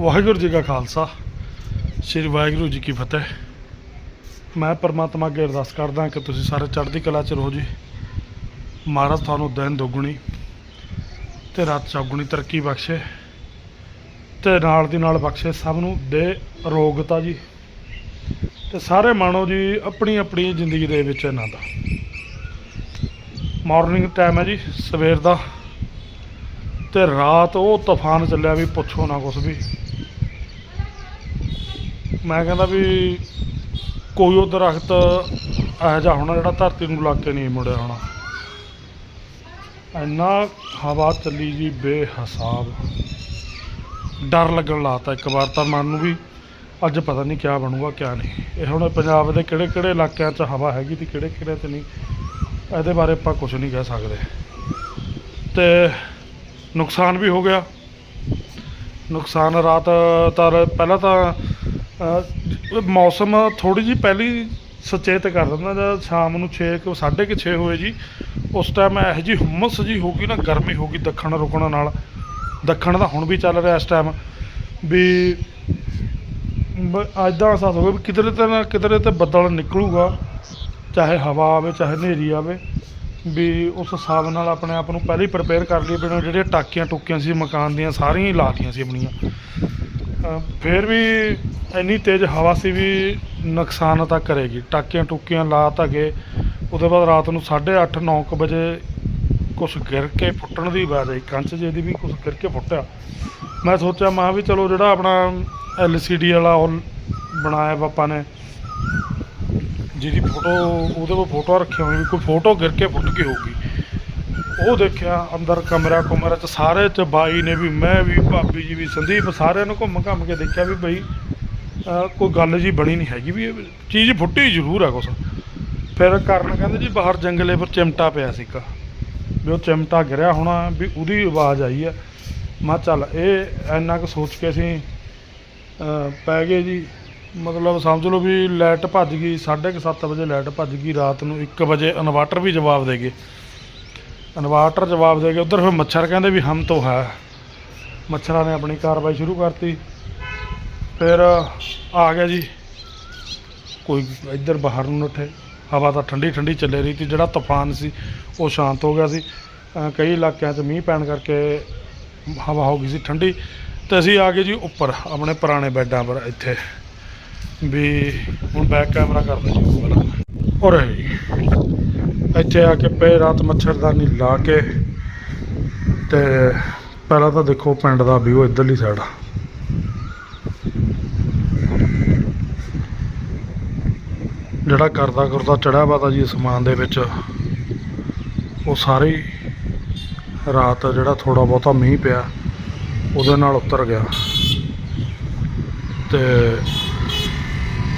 ਵਾਹਿਗੁਰੂ ਜੀ ਕਾ ਖਾਲਸਾ, ਸ੍ਰੀ ਵਾਹਿਗੁਰੂ ਜੀ ਕੀ ਫਤਿਹ। ਮੈਂ ਪਰਮਾਤਮਾ ਅੱਗੇ ਅਰਦਾਸ ਕਰਦਾ ਕਿ ਤੁਸੀਂ ਸਾਰੇ ਚੜ੍ਹਦੀ ਕਲਾ ਚ ਰਹੋ ਜੀ। ਮਹਾਰਾਜ ਤੁਹਾਨੂੰ ਦਿਨ ਦੁੱਗਣੀ ਤੇ ਰਾਤ ਚੌਗੁਣੀ ਤਰੱਕੀ ਬਖਸ਼ੇ ਤੇ ਨਾਲ ਦੀ ਨਾਲ ਬਖਸ਼ੇ ਸਭ ਨੂੰ ਦੇ ਅਰੋਗਤਾ ਜੀ। ਤੇ ਸਾਰੇ ਮਾਣੋ ਜੀ ਆਪਣੀ ਆਪਣੀ ਜ਼ਿੰਦਗੀ ਦੇ ਵਿੱਚ ਇਹਨਾਂ ਦਾ। ਮਾਰਨਿੰਗ ਟਾਈਮ ਹੈ ਜੀ, ਸਵੇਰ ਦਾ। ਤੇ ਰਾਤ ਉਹ ਤੂਫਾਨ ਚੱਲਿਆ ਵੀ ਪੁੱਛੋ ਨਾ ਕੁਛ ਵੀ। ਮੈਂ ਕਹਿੰਦਾ ਵੀ ਕੋਈ ਉਹ ਦਰਖਤ ਇਹੋ ਜਿਹਾ ਹੋਣਾ ਜਿਹੜਾ ਧਰਤੀ ਨੂੰ ਲੱਗ ਕੇ ਨਹੀਂ ਮੁੜਿਆ ਹੋਣਾ। ਇੰਨਾ ਹਵਾ ਚੱਲੀ ਜੀ ਬੇਹਿਸਾਬ। ਡਰ ਲੱਗਣ ਲਾਤਾ ਇੱਕ ਵਾਰ ਤਾਂ ਮਨ ਨੂੰ ਵੀ, ਅੱਜ ਪਤਾ ਨਹੀਂ ਕਿਆ ਬਣੂਗਾ ਕਿਆ ਨਹੀਂ। ਇਹ ਹੁਣ ਪੰਜਾਬ ਦੇ ਕਿਹੜੇ ਕਿਹੜੇ ਇਲਾਕਿਆਂ 'ਚ ਹਵਾ ਹੈਗੀ ਤੇ ਕਿਹੜੇ ਕਿਹੜੇ 'ਚ ਨਹੀਂ, ਇਹਦੇ ਬਾਰੇ ਆਪਾਂ ਕੁਝ ਨਹੀਂ ਕਹਿ ਸਕਦੇ। ਤੇ ਨੁਕਸਾਨ ਵੀ ਹੋ ਗਿਆ। ਨੁਕਸਾਨ ਰਾਤ ਤਾਂ ਪਹਿਲਾਂ ਤਾਂ ਮੌਸਮ ਥੋੜੀ ਜੀ ਪਹਿਲੀ ਸੁਚੇਤ ਕਰ ਦਿੰਦਾ ਜਦ ਸ਼ਾਮ ਨੂੰ 6 ਕੁ, ਸਾਢੇ ਕੁ 6 ਹੋਏ ਜੀ, ਉਸ ਟਾਈਮ ਇਹੋ ਜੀ ਹੁਮਸ ਜੀ ਹੋ ਗਈ ਨਾ, ਗਰਮੀ ਹੋ ਗਈ ਦੱਖਣ ਰੁਕਣ ਨਾਲ। ਦੱਖਣ ਦਾ ਹੁਣ ਵੀ ਚੱਲ ਰਿਹਾ ਇਸ ਟਾਈਮ ਵੀ ਐਦਾਂ ਅਹਿਸਾਸ ਹੋ ਗਿਆ ਵੀ ਕਿਧਰੇ ਤੇ ਨਾ ਕਿਧਰੇ ਤੇ ਬੱਦਲ ਨਿਕਲੂਗਾ, ਚਾਹੇ ਹਵਾ ਆਵੇ, ਚਾਹੇ ਹਨੇਰੀ ਆਵੇ, ਵੀ ਉਸ ਹਿਸਾਬ ਨਾਲ ਆਪਣੇ ਆਪ ਨੂੰ ਪਹਿਲਾਂ ਹੀ ਪ੍ਰਪੇਅਰ ਕਰ ਲਈ ਵੀ ਜਿਹੜੀਆਂ ਟਾਕੀਆਂ ਟੁਕੀਆਂ ਸੀ, ਮਕਾਨ ਦੀਆਂ, ਸਾਰੀਆਂ ਹੀ ਲਾਤੀਆਂ ਸੀ ਆਪਣੀਆਂ। ਫਿਰ ਵੀ ਇੰਨੀ ਤੇਜ਼ ਹਵਾ ਸੀ ਵੀ ਨੁਕਸਾਨ ਤਾਂ ਕਰੇਗੀ। ਟਾਕੀਆਂ ਟੁਕੀਆਂ ਲਾ ਤਾਂ ਗਏ। ਉਹਦੇ ਬਾਅਦ ਰਾਤ ਨੂੰ 8:30 9 ਕੁ ਵਜੇ ਕੁਛ ਗਿਰ ਕੇ ਫੁੱਟਣ ਦੀ ਆਵਾਜ਼ ਆਈ। ਕੰਚ ਦੀ ਵੀ ਕੁਛ ਗਿਰ ਕੇ ਫੁੱਟਿਆ। ਮੈਂ ਸੋਚਿਆ, ਮਾਂ ਵੀ ਚਲੋ ਜਿਹੜਾ ਆਪਣਾ LCD ਵਾਲਾ ਉਹ ਬਣਾਇਆ ਪਾਪਾ ਨੇ। ਜਿਹਦੀ ਫੋਟੋ, ਉਹਦੇ ਕੋਲ ਫੋਟੋ ਰੱਖੀ ਹੋਈ ਵੀ ਕੋਈ ਫੋਟੋ ਗਿਰ ਕੇ ਫੁੱਟ ਗਈ ਹੋਊਗੀ। ਉਹ ਦੇਖਿਆ ਅੰਦਰ ਕਮਰਾ ਕੁਮਰਾ ਚ ਸਾਰੇ ਚ ਬਾਈ ਨੇ ਵੀ, ਮੈਂ ਵੀ, ਭਾਬੀ ਜੀ ਵੀ, ਸੰਦੀਪ ਸਾਰਿਆਂ ਨੂੰ ਘੁੰਮ ਘੰਮ ਕੇ ਦੇਖਿਆ ਵੀ ਬਈ ਕੋਈ ਗੱਲ ਜੀ ਬਣੀ ਨਹੀਂ ਹੈਗੀ ਵੀ ਇਹ ਚੀਜ਼ ਫੁੱਟੀ ਜ਼ਰੂਰ ਆ ਕੁਛ। ਫਿਰ ਕਰਨ ਕਹਿੰਦੇ ਜੀ ਬਾਹਰ ਜੰਗਲੇ ਪਰ ਚਿਮਟਾ ਪਿਆ ਸੀ ਇੱਕ। ਵੀ ਉਹ ਚਿਮਟਾ ਗਿਰਿਆ ਹੋਣਾ ਵੀ ਉਹਦੀ ਆਵਾਜ਼ ਆਈ ਆ। ਮੈਂ ਚੱਲ ਇਹ ਇੰਨਾ ਕੁ ਸੋਚ ਕੇ ਅਸੀਂ ਪੈ ਗਏ ਜੀ। ਮਤਲਬ ਸਮਝ ਲਓ ਵੀ ਲਾਈਟ ਭੱਜ ਗਈ 7:30 ਵਜੇ ਲਾਈਟ ਭੱਜ ਗਈ, ਰਾਤ ਨੂੰ 1 ਵਜੇ ਇਨਵਰਟਰ ਵੀ ਜਵਾਬ ਦੇ ਗਏ। ਇਨਵਰਟਰ ਜਵਾਬ ਦੇ ਕੇ ਉਧਰ ਫਿਰ ਮੱਛਰ ਕਹਿੰਦੇ ਵੀ ਹਮ ਤੋਂ ਹੈ। ਮੱਛਰਾਂ ਨੇ ਆਪਣੀ ਕਾਰਵਾਈ ਸ਼ੁਰੂ ਕਰਤੀ। ਫਿਰ ਆ ਗਿਆ ਜੀ। ਕੋਈ ਇੱਧਰ ਬਾਹਰ ਨੂੰ ਨੱਠੇ ਹਵਾ ਤਾਂ ਠੰਡੀ ਠੰਡੀ ਚੱਲੇ ਰਹੀ ਸੀ। ਜਿਹੜਾ ਤੂਫਾਨ ਸੀ, ਉਹ ਸ਼ਾਂਤ ਹੋ ਗਿਆ ਸੀ। ਕਈ ਇਲਾਕਿਆਂ 'ਚ ਮੀਂਹ ਪੈਣ ਕਰਕੇ ਹਵਾ ਹੋ ਗਈ ਸੀ ਠੰਡੀ। ਤੇ ਅਸੀਂ ਆ ਗਏ ਜੀ ਉੱਪਰ, ਆਪਣੇ ਪੁਰਾਣੇ ਬੈੱਡਾਂ ਪਰ ਇੱਥੇ। ਵੀ ਹੁਣ ਬੈਕ ਕੈਮਰਾ ਕਰਦੇ ਜੀ ਉਹ ਵਾਲਾ ਔਰ ਜੀ। ਇੱਥੇ ਆ ਕੇ ਪਏ ਰਾਤ ਮੱਛਰਦਾਨੀ ਲਾ ਕੇ ਤੇ ਪਹਿਲਾਂ ਤਾਂ ਦੇਖੋ ਪਿੰਡ ਦਾ ਵਿਊ ਇੱਧਰਲੀ ਸਾਈਡ ਜਿਹੜਾ ਕਰਦਾ ਕਰਦਾ ਚੜਿਆ ਵਾ ਤਾਂ ਜੀ ਸਮਾਨ ਦੇ ਵਿੱਚ, ਉਹ ਸਾਰੀ ਰਾਤ ਜਿਹੜਾ ਥੋੜਾ ਬਹੁਤਾ ਮੀਂਹ ਪਿਆ, ਉਹਦੇ ਨਾਲ ਉਤਰ ਗਿਆ। ਤੇ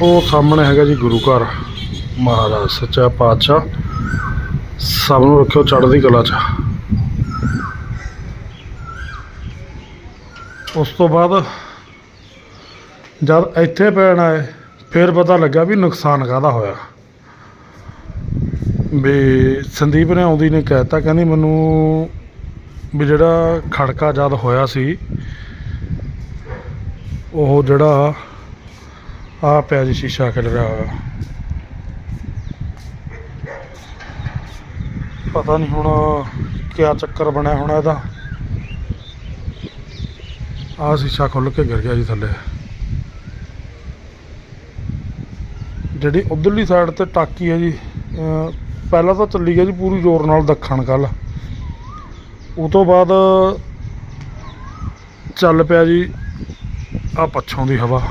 ਉਹ ਸਾਹਮਣੇ ਹੈਗਾ ਜੀ ਗੁਰੂ ਘਰ, ਮਹਾਰਾਜ, ਸੱਚਾ ਪਾਤਸ਼ਾਹ। ਸਭ ਨੂੰ ਰੱਖਿਓ ਚੜ੍ਹਦੀ ਕਲਾ 'ਚ। ਉਸ ਤੋਂ ਬਾਅਦ ਜਦ ਇੱਥੇ ਪੈਣ ਆਏ, ਫਿਰ ਪਤਾ ਲੱਗਾ ਵੀ ਨੁਕਸਾਨ ਕਾਹਦਾ ਹੋਇਆ। ਵੀ ਸੰਦੀਪ ਨੇ ਆਉਂਦੀ ਨੇ ਕਹਿਤਾ, ਕਹਿੰਦੀ ਮੈਨੂੰ ਵੀ ਜਿਹੜਾ ਖੜਕਾ ਜਦ ਹੋਇਆ ਸੀ, ਉਹ ਜਿਹੜਾ ਆ ਪਿਆ ਜੀ ਸ਼ੀਸ਼ਾ ਖਿਲ ਰਿਹਾ ਹੋਇਆ। ਪਤਾ ਨਹੀਂ ਹੁਣ ਕਿਆ ਚੱਕਰ ਬਣਿਆ ਹੋਣਾ ਇਹਦਾ। ਆ ਸ਼ੀਸ਼ਾ ਖੁੱਲ ਕੇ ਗਿਰ ਗਿਆ ਜੀ ਥੱਲੇ। ਜਿਹੜੀ ਉਧਰਲੀ ਸਾਈਡ ਤੇ ਟਾਕੀ ਹੈ ਜੀ ਪਹਿਲਾਂ ਤਾਂ ਚੱਲੀ ਗਿਆ ਜੀ ਪੂਰੀ ਜ਼ੋਰ ਨਾਲ ਦੱਖਣ ਕੱਲ ਉਹ ਤੋਂ ਬਾਅਦ ਚੱਲ ਪਿਆ ਜੀ ਆ ਪੱਛੋਂ ਦੀ ਹਵਾ।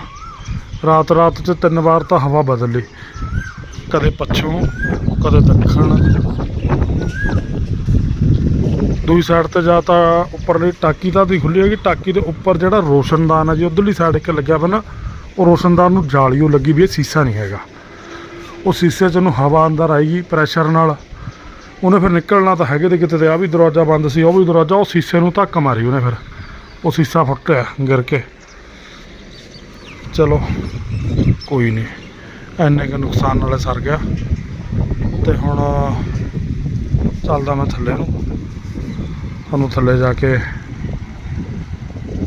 ਰਾਤ ਰਾਤ ਚ ਤਿੰਨ ਵਾਰ ਤਾਂ ਹਵਾ ਬਦਲ ਲਈ। ਕਦੇ ਪੱਛੋਂ, ਕਦੇ ਦੱਖਣ। ਦੂਜੀ ਸਾਈਡ ਤੇ ਜਾ ਤਾਂ ਉੱਪਰਲੀ ਟਾਕੀ ਤਾਂ ਦੀ ਖੁੱਲੀ ਹੈਗੀ, ਟਾਕੀ ਦੇ ਉੱਪਰ ਜਿਹੜਾ ਰੋਸ਼ਨਦਾਨ ਹੈ ਜੀ, ਉਧਰਲੀ ਸਾਈਡ ਇੱਕ ਲੱਗਿਆ ਵਾ ਨਾ, ਉਹ ਰੋਸ਼ਨਦਾਨ ਨੂੰ ਜਾਲੀਓ ਲੱਗੀ ਵੀ ਇਹ ਸੀਸਾ ਨਹੀਂ ਹੈਗਾ। ਉਹ ਸੀਸੇ 'ਚ ਉਹਨੂੰ ਹਵਾ ਅੰਦਰ ਆਏਗੀ ਪ੍ਰੈਸ਼ਰ ਨਾਲ। ਉਹਨੇ ਫਿਰ ਨਿਕਲਣਾ ਤਾਂ ਹੈਗੇ ਤੇ ਕਿਤੇ ਤੇ ਆ ਵੀ ਦਰਵਾਜ਼ਾ ਬੰਦ ਸੀ, ਉਹ ਵੀ ਦਰਵਾਜ਼ਾ, ਉਹ ਸੀਸੇ ਨੂੰ ਧੱਕ ਮਾਰੀ ਉਹਨੇ ਫਿਰ। ਉਹ ਸੀਸਾ ਫੁੱਟਿਆ ਗਿਰ ਕੇ ਚਲੋ, ਕੋਈ ਨਹੀਂ। ਐਨੇ ਕੁ ਨੁਕਸਾਨ ਨਾਲ ਸਰ ਗਿਆ। ਤੇ ਹੁਣ ਚੱਲਦਾ ਮੈਂ ਥੱਲੇ ਨੂੰ। ਤੁਹਾਨੂੰ ਥੱਲੇ ਜਾ ਕੇ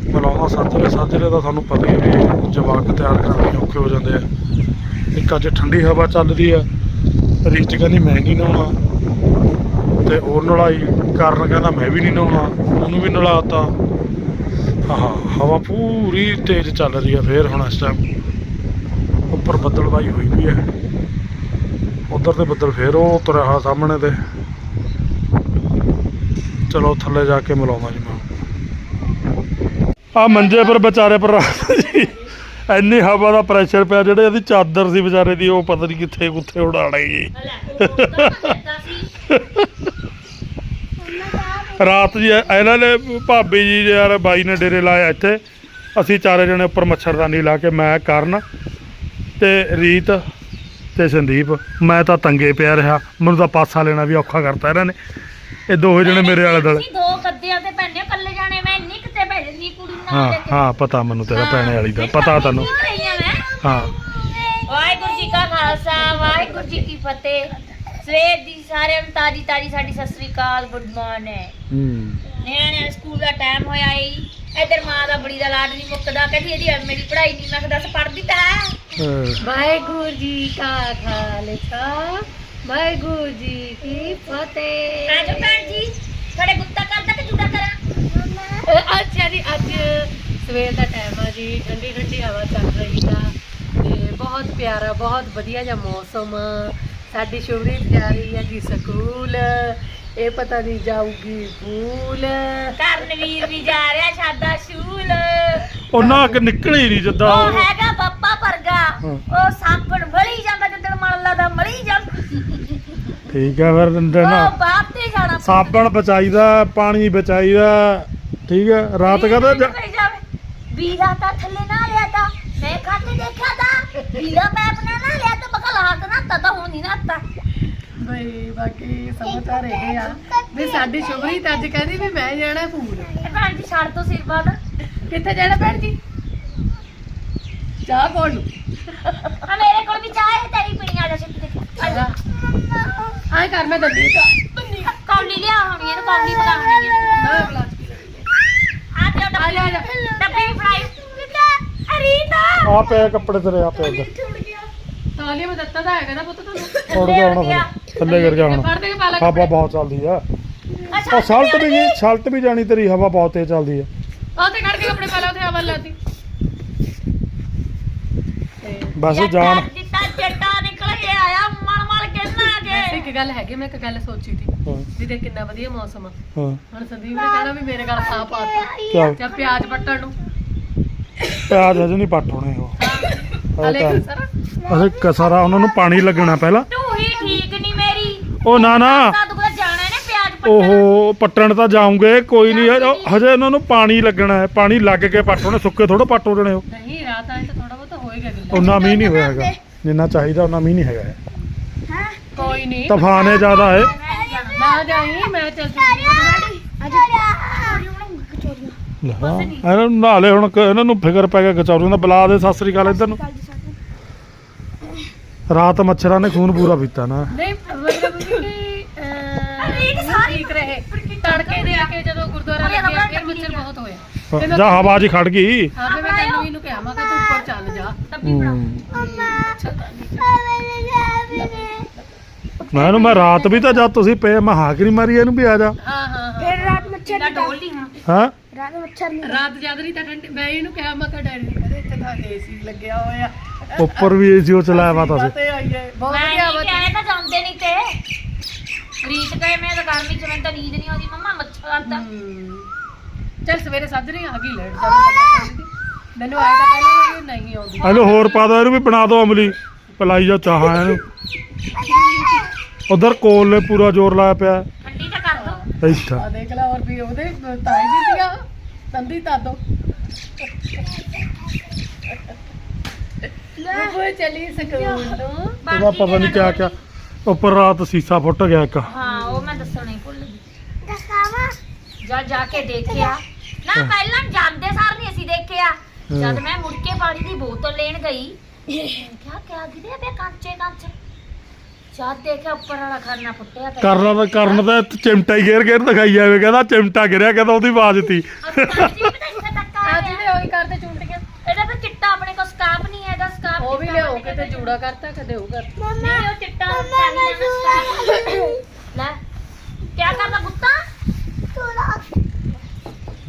ਮਿਲਾਉਂਦਾ। ਸਾਜਰੇ ਸਾਜਰੇ ਦਾ ਤੁਹਾਨੂੰ ਪਤਾ ਹੀ ਹੈ ਵੀ ਜਵਾਕ ਤਿਆਰ ਕਰਨੇ ਔਖੇ ਹੋ ਜਾਂਦੇ ਆ। ਇੱਕ ਅੱਜ ਠੰਡੀ ਹਵਾ ਚੱਲਦੀ ਆ। ਰੀਚ ਕਹਿੰਦੀ ਮੈਂ ਨਹੀਂ ਨਹਾਉਣਾ। ਤੇ ਉਹ ਨਲਾਈ ਕਾਰਨ ਕਹਿੰਦਾ ਮੈਂ ਵੀ ਨਹੀਂ ਨਹਾਉਣਾ। ਉਹਨੂੰ ਵੀ ਨਲਾਤਾ ਹਾਂ ਹਵਾ ਪੂਰੀ ਤੇਜ਼ ਚੱਲ ਰਹੀ ਆ ਫੇਰ ਹੁਣ ਇਸ ਟਾਈਮ ਉੱਪਰ ਬੱਦਲਵਾਈ ਹੋਈ ਵੀ ਹੈ। ਉਧਰ ਤੇ ਬੱਦਲ ਫੇਰ ਉਹ ਤੁਰਿਆ ਸਾਹਮਣੇ ਤੇ। ਚਲੋ ਥੱਲੇ ਜਾ ਕੇ ਮਿਲਾਉਂਦਾ ਜੀ ਮੈਂ। ਆ ਮੰਜੇ ਪਰ ਵਿਚਾਰੇ ਪਰ ਜੀ, ਇੰਨੀ ਹਵਾ ਦਾ ਪ੍ਰੈਸ਼ਰ ਪਿਆ, ਜਿਹੜੇ ਇਹਦੀ ਚਾਦਰ ਸੀ ਵਿਚਾਰੇ ਦੀ, ਉਹ ਪਤਾ ਨਹੀਂ ਕਿੱਥੇ ਕੁੱਥੇ ਉਡਾੜੇ ਗਈ ਰਾਤ ਜੀ, ਇਹਨਾਂ ਨੇ ਭਾਬੀ ਜੀ ਯਾਰ ਬਾਈ ਨੇ ਡੇਰੇ ਲਾਇਆ ਇੱਥੇ। ਅਸੀਂ ਚਾਰੇ ਜਣੇ ਉੱਪਰ ਮੱਛਰਦਾਨੀ ਲਾ ਕੇ ਮੈਂ, ਕਰਨ ਤੇ ਰੀਤ ਤੇ ਸੰਦੀਪ। ਮੈਂ ਤਾਂ ਤੰਗੇ ਪਿਆ ਰਿਹਾ, ਮੈਨੂੰ ਤਾਂ ਪਾਸਾ ਲੈਣਾ ਵੀ ਔਖਾ ਕਰਤਾ ਇਹਨਾਂ ਨੇ। ਇਹ ਦੋਹੇ ਜਣੇ ਮੇਰੇ ਵਾਲੇ ਦਲ ਅਸੀਂ ਦੋ ਗੱਦਿਆਂ ਤੇ ਪੈਣੇ ਕੱਲੇ ਜਾਣੇ ਮੈਂ ਇੰਨੀ ਕਿਤੇ ਭੇਜ ਦਿੰਦੀ ਕੁੜੀ ਨੂੰ ਹਾਂ ਨਾਲ ਲੈ ਕੇ। ਹਾਂ ਪਤਾ ਮੈਨੂੰ ਤੇਰਾ ਪੈਣੇ ਵਾਲੀ ਦਾ ਪਤਾ ਤੈਨੂੰ। ਹਾਂ ਵਾਹਿਗੁਰੂ ਜੀ ਕਾ ਖਾਲਸਾ ਵਾਹਿਗੁਰੂ ਜੀ ਕੀ ਫਤਿਹ। ਸਵੇਰ ਦੀ ਸਾਰਿਆਂ ਨੂੰ ਤਾਜੀ ਤਾਜੀ ਸਾਡੀ ਸਤਿ ਸ੍ਰੀ ਅਕਾਲ ਗੁੱਡ ਮਾਰਨਿੰਗ। ਹੂੰ। ਨਿਆਣਿਆਂ ਸਕੂਲ ਦਾ ਟਾਈਮ ਹੋਇਆ ਈ। ਇਧਰ ਮਾਂ ਦਾ ਬੜੀ ਦਾ ਲਾਡ ਨਹੀਂ ਮੁੱਕਦਾ ਕਹਿੰਦੀ ਇਹਦੀ ਮੇਰੀ ਪੜ੍ਹਾਈ ਨਹੀਂ ਮੈਂ ਕਿਹਾ ਦੱਸ ਪੜ੍ਹਦੀ ਤਾਂ ਹੈ। ਅਹ, ਵਾਹਿਗੁਰੂ ਜੀ ਕਾ ਖਾਲਸਾ। ਵਾਹਿਗੁਰੂ ਜੀ ਕੀ ਫਤਿਹ। ਆ ਜਾਓ ਭੈਣ ਜੀ ਤੁਹਾਡੇ ਗੁੱਤਾ ਕਰਦਾ ਕਿ ਜੁੜਾ ਕਰਾਂ। ਅ- ਅੱਛਾ ਜੀ ਅੱਜ ਸਵੇਰ ਦਾ ਟਾਈਮ ਆ ਜੀ ਠੰਡੀ ਠੰਡੀ ਹਵਾ ਚੱਲ ਰਹੀ ਆ ਤੇ ਬਹੁਤ ਪਿਆਰਾ ਬਹੁਤ ਵਧੀਆ ਜਿਹਾ ਮੌਸਮ ਸਾਡੀ ਸ਼ੁਭਰੀਤ ਜਾ ਰਹੀ ਹੈ ਜੀ ਸਕੂਲ। ਇਹ ਪਤਾ ਨਹੀਂ ਜਾਊਗੀ ਭੂਲ। ਕਰਨਵੀਰ ਵੀ ਜਾ ਰਿਹਾ ਸਾਡਾ ਸ਼ੂਲ। ਉਹਨਾਂ ਕਿ ਨਿਕਲੀ ਨਹੀਂ ਜਿੱਦਾਂ ਉਹ ਉਹ- ਹੈਗਾ ਬੱਪਾ ਵਰਗਾ। ਹਾਂ। ਉਹ ਸਾਂਪਣ ਮਲੀ ਜਾਂਦਾ ਜਿੱਦਣ ਮਨ ਲਾਦਾ ਮਲੀ ਜਾਂਦਾ। ਠੀਕ ਹੈ ਫਿਰ ਦਿੰਦੇ ਨਾ। ਉਹ ਬਾਪ ਤੇ ਜਾਣਾ ਸਾਬਣ ਬਚਾਈਦਾ ਪਾਣੀ ਬਚਾਈਦਾ ਠੀਕ ਹੈ ਰਾਤ ਕਹਦਾ ਵੀਰਾ ਤਾਂ ਥੱਲੇ ਨਾ ਲਿਆ ਤਾ। ਮੈਂ ਖਾਤੇ ਦੇਖਿਆ ਤਾ। ਵੀਰਾ ਮੈਂ ਆਪਣੇ ਨਾ ਲਿਆ ਤਾਂ। ਬਕਲ ਹੱਥ ਨਾ ਤਾ ਹੁਣ ਨਹੀਂ ਨਾ ਤਾ। ਬਈ ਬਾਕੀ ਸਮਾਚਾਰ ਇਹ ਆ ਵੀ ਸਾਡੀ ਸ਼ੁਭਰੀਤ ਅੱਜ ਕਹਿੰਦੀ ਵੀ ਮੈਂ ਜਾਣਾ ਇਹ ਭੈਣ ਜੀ ਛੱਡ ਤੋਂ ਸਿਰ ਬਾਦ ਕਿੱਥੇ ਜਾਣਾ ਭੈਣ ਜੀ? ਚਾਹ ਕੋਲ ਨੂੰ ਆ ਮੇਰੇ ਕੋਲ ਵੀ ਚਾਹ ਹੈ ਤੇਰੀ ਪੀਣੀ ਆ ਜਾ ਛੇਤੀ ਆ ਜਾ। ਆਏ ਕਰ ਮੈਂ ਦੰਦੀ ਚਾਹ ਕੌਲੀ ਲਿਆ ਹੋਣੀ ਇਹਨੂੰ ਕੌਲੀ ਬਣਾਉਣੀ ਹੈ। ਆ ਤੇ ਆ ਜਾ, ਆ ਜਾ। ਡੱਬੇ ਵੀ ਫੜਾਈ। ਅਰੀਤਾ ਆ ਪਿਆ ਕੱਪੜੇ ਤੇਰੇ ਆ ਪਿਆ ਤਾਲੀਏ ਮੈਂ ਦਿੱਤਾ ਤਾਂ ਹੈਗਾ ਨਾ ਪੁੱਤ ਤੁਹਾਨੂੰ ਉੜ ਗਿਆ ਹੁਣ ਫਿਰ? ਥੱਲੇ ਗਿਰ ਗਿਆ ਹੁਣ। ਫੜ ਦੇ ਕੇ ਪਾ ਲੈ ਹਵਾ ਬਹੁਤ ਚੱਲਦੀ ਆ। ਉਹ ਸਲਟ ਵੀ ਗਈ ਸਲਟ ਵੀ ਜਾਣੀ ਤੇਰੀ ਹਵਾ ਬਹੁਤ ਤੇਜ਼ ਚੱਲਦੀ ਆ। ਆ ਤੇ ਕੱਢ ਕੇ ਕੱਪੜੇ ਪਾ ਲੈ ਉੱਥੇ ਹਵਾ ਲਾਤੀ। ਬਸ ਜਾਣ ਦਿੱਤਾ ਜੱਟਾ ਨਿਕਲ ਕੇ ਆਇਆ ਮਲ ਮਲ ਕੇ ਨਾ ਵੈਸੇ ਕੇ ਇੱਕ ਗੱਲ ਹੈਗੀ ਮੈਂ ਇੱਕ ਗੱਲ ਸੋਚੀ ਸੀ ਹਾਂ। ਵੀ ਦੇਖ ਕਿੰਨਾ ਵਧੀਆ ਮੌਸਮ ਆ। ਹਾਂ। ਹੁਣ ਸੰਦੀਪ ਨੇ ਕਹਿਣਾ ਵੀ ਮੇਰੇ ਗੱਲ ਖਾ ਪਾਤਾ। ਕਿਆ ਜਾਂ ਪਿਆਜ਼ ਪੱਟਣ ਨੂੰ। ਪਿਆਜ ਹਜੇ ਨਹੀਂ ਪੱਟ ਹੋਣੇ ਉਹ। ਹਲੇ ਤਾਂ- ਸਰ ਅਸੀਂ ਕਸਾਰਾ ਉਹਨਾਂ ਨੂੰ ਪਾਣੀ ਲੱਗਣਾ ਪਹਿਲਾਂ। ਤੂੰ ਹੀ ਠੀਕ ਨਹੀਂ ਮੇਰੀ। ਉਹ ਨਾ ਨਾ। ਤਾਂ ਤੂੰ ਕੋਲ ਜਾਣਾ ਨੇ ਪਿਆਜ਼ ਪੱਟਣ ਓਹੋ ਪੱਟਣ ਤਾਂ ਜਾਉਂਗੇ ਕੋਈ ਨਹੀਂ ਹਜੇ ਉਹਨਾਂ ਨੂੰ ਪਾਣੀ ਲੱਗਣਾ ਹੈ। ਪਾਣੀ ਲੱਗ ਕੇ ਪੱਟ ਹੋਣੇ ਸੁੱਕੇ ਥੋੜਾ ਪੱਟ ਹੋਣੇ ਉਹ। ਨਹੀਂ ਰਾਤ ਆਏ ਤਾਂ ਥੋੜਾ ਬਹੁਤ ਹੋਏਗਾ ਗਿੱਲਾ। ਉਹਨਾਂ ਮੀਂਹ ਨਹੀਂ ਹੋਇਆ ਹੈਗਾ। ਜਿੰਨਾ ਚਾਹੀਦਾ ਉਹਨਾਂ ਮੀਂਹ ਨਹੀਂ ਹੈਗਾ। ਕੋਈ ਨਹੀਂ ਤੂਫਾਨ ਹੈ ਜ਼ਿਆਦਾ ਹੈ। ਨਾ ਜਾਈ ਮੈਂ ਚੱਲ ਹਾਂ। ਇਹਨਾਂ ਨੂੰ ਨਾਲੇ ਹੁਣ ਕ- ਇਹਨਾਂ ਨੂੰ ਫਿਕਰ ਪੈ ਗਿਆ ਕਚੌਰੀਆਂ ਦਾ। ਬੁਲਾ ਦੇ ਸਤਿ ਸ੍ਰੀ ਅਕਾਲ ਇੱਧਰ ਨੂੰ। ਰਾਤ ਮੱਛਰਾਂ ਨੇ ਖੂਨ ਪੂਰਾ ਪੀਤਾ ਨਾ। ਨਹੀਂ ਮਤਲਬ ਕਿ ਅਹ, ਠੀਕ ਰਹੇ। ਤੜਕੇ ਦੇ ਆ ਕੇ ਜਦੋਂ ਗੁਰਦੁਆਰਾ ਲੱਗਿਆ ਫਿਰ ਮੱਛਰ ਬਹੁਤ ਹੋਇਆ ਜਾਂ ਹਵਾ ਜੀ ਖੜ ਗਈ। ਹਾਂ ਫਿਰ ਮੈਂ ਤੈਨੂੰ ਇਹਨੂੰ ਕਿਹਾ ਮੈਂ ਕਿ ਤੂੰ ਉੱਪਰ ਚੱਲ ਜਾ। ਹੂੰ। ਮੈਂ ਇਹਨੂੰ ਮੈਂ ਰਾਤ ਵੀ ਤਾਂ ਜਦ ਤੁਸੀਂ ਪਏ ਮੈਂ ਹਾਕ ਨਹੀਂ ਮਾਰੀ ਇਹਨੂੰ ਵੀ ਆ ਜਾ। ਹਾਂ ਹਾਂ ਹਾਂ। ਫਿਰ ਰਾਤ ਮੱਛਰ ਦਾ ਡੋਲ ਹਾਂ ਹਾਂ? ਰਾਤ ਮੱਛਰ ਨਹੀਂ ਰਾਤ ਜਦ ਨਹੀਂ ਤਾਂ ਠੰਡੀ ਮੈਂ ਇਹਨੂੰ ਕਿਹਾ ਮੈਂ ਕਿ ਡੈਡੀ ਨੇ ਕਹਿੰਦੇ ਇੱਥੇ ਤਾਂ ਏਸੀ ਲੱਗਿਆ ਹੋਇਆ। ਉੱਪਰ ਵੀ ਏਸੀ ਉਹ ਚਲਾਇਆ ਵਾ ਤੁਸੀਂ। ਤੇ ਆਈਏ? ਬਹੁਤ ਮੈਂ ਵਧੀਆ ਨਹੀਂ ਆਵਾਜ਼ ਕਿਹਾ ਤਾਂ ਜਾਂਦੇ ਨਹੀਂ ਤੇ। ਰੀਤ ਗਏ ਮੈਂ ਤਾਂ ਗਰਮੀ ਚ ਮੈਨੂੰ ਤਾਂ ਨੀਂਦ ਨਹੀਂ ਆਉਂਦੀ। ਮੰਮਾ ਮੱਛਰ ਆਂਦਾ ਹਮ। ਚੱਲ ਸਵੇਰੇ ਸਾਜਰੇ ਆ ਗਈ ਲੈਟ ਜਾਂਦੀ ਮੈਨੂੰ ਆਇਆ ਤਾਂ ਪਹਿਲਾਂ ਵੀ ਨਹੀਂ ਆਉਂਦੀ। ਹਲੋ ਹੋਰ ਪਾ ਦੋ ਇਹਨੂੰ ਵੀ ਬਣਾ ਦਿਓ ਅਮਲੀ। ਪਲਾਈ ਜਾ ਚਾਹਾਂ ਇਹਨੂੰ। ਉਧਰ ਕੋਲ ਨੇ ਪੂਰਾ ਜ਼ੋਰ ਲਾਇਆ ਪਿਆ। ਠੰਡੀ ਤਾਂ ਕਰ ਦੋ। ਇੱਥਾ। ਆ ਦੇਖ ਲੈ ਹੋਰ ਵੀ ਉਹਦੇ ਤਾਈ ਦਿੱਤੀਆਂ ਤੰਦੀ ਤਾਂ ਦੋ। ਉਹ ਚਲੀ ਸਕੂਲ ਨੂੰ ਉਹਦਾ ਪਤਾ ਨਹੀਂ ਕਿਆ ਕਿਆ ਉੱਪਰ ਰਾਤ ਸੀਸਾ ਫੁੱਟ ਗਿਆ ਇੱਕ। ਹਾਂ ਉਹ ਮੈਂ ਦੱਸਣਾ ਹੀ ਭੁੱਲ ਗਈ। ਦੱਸਾਵਾ। ਜਾ ਜਾ ਕੇ ਦੇਖਿਆ। ਨਾ ਪਹਿਲਾਂ ਜਾਂਦੇ ਸਾਰ ਨਹੀਂ ਅਸੀਂ ਦੇਖਿਆ। ਜਦ ਮੈਂ ਮੁੜ ਕੇ ਪਾਣੀ ਦੀ ਬੋਤਲ ਲੈਣ ਗਈ ਕਿਆ ਕਿਆ ਗਿਰੇ ਬੇ ਕਾਂਚੇ ਕਾਂਚੇ। ਜਦ ਦੇਖਿਆ ਉੱਪਰ ਵਾਲਾ ਖਾਨਾ ਫੁੱਟਿਆ ਪਿਆ ਕਰਨ ਦਾ ਕਰਨ ਦਾ ਚਿਮਟਾ ਹੀ ਗੇਰ ਗੇਰ ਦਿਖਾਈ ਜਾਵੇ ਕਹਿੰਦਾ ਚਿਮਟਾ ਗਿਰਿਆ ਕਹਿੰਦਾ ਉਹਦੀ ਆਵਾਜ਼ ਤੀ ਅਸੀਂ ਤਾਂ ਇੱਥੇ ਤੱਕ ਆ ਚਾਚੀ ਦੇ ਉਹੀ ਕਰਦੇ ਚੁੰਟੀਆਂ ਇਹਦਾ ਫਿਰ ਚਿੱਟਾ ਆਪਣੇ ਕੋਲ ਸਕਾਪ ਨਹੀਂ ਹੈਗਾ ਸਕਾਪ ਉਹ ਵੀ ਚਿੱਟਾ ਲਿਆਓ ਬੰਨ ਕੇ ਕਿਤੇ ਜੂੜਾ ਕਰਤਾ ਕਦੇ ਉਹ ਕਰਤਾ। ਨਹੀਂ ਉਹ ਚਿੱਟਾ ਚਾਹੀਦਾ ਨਾ ਸਕਾਪ ਲੈ ਕੀ ਕਰਦਾ ਕੁੱਤਾ?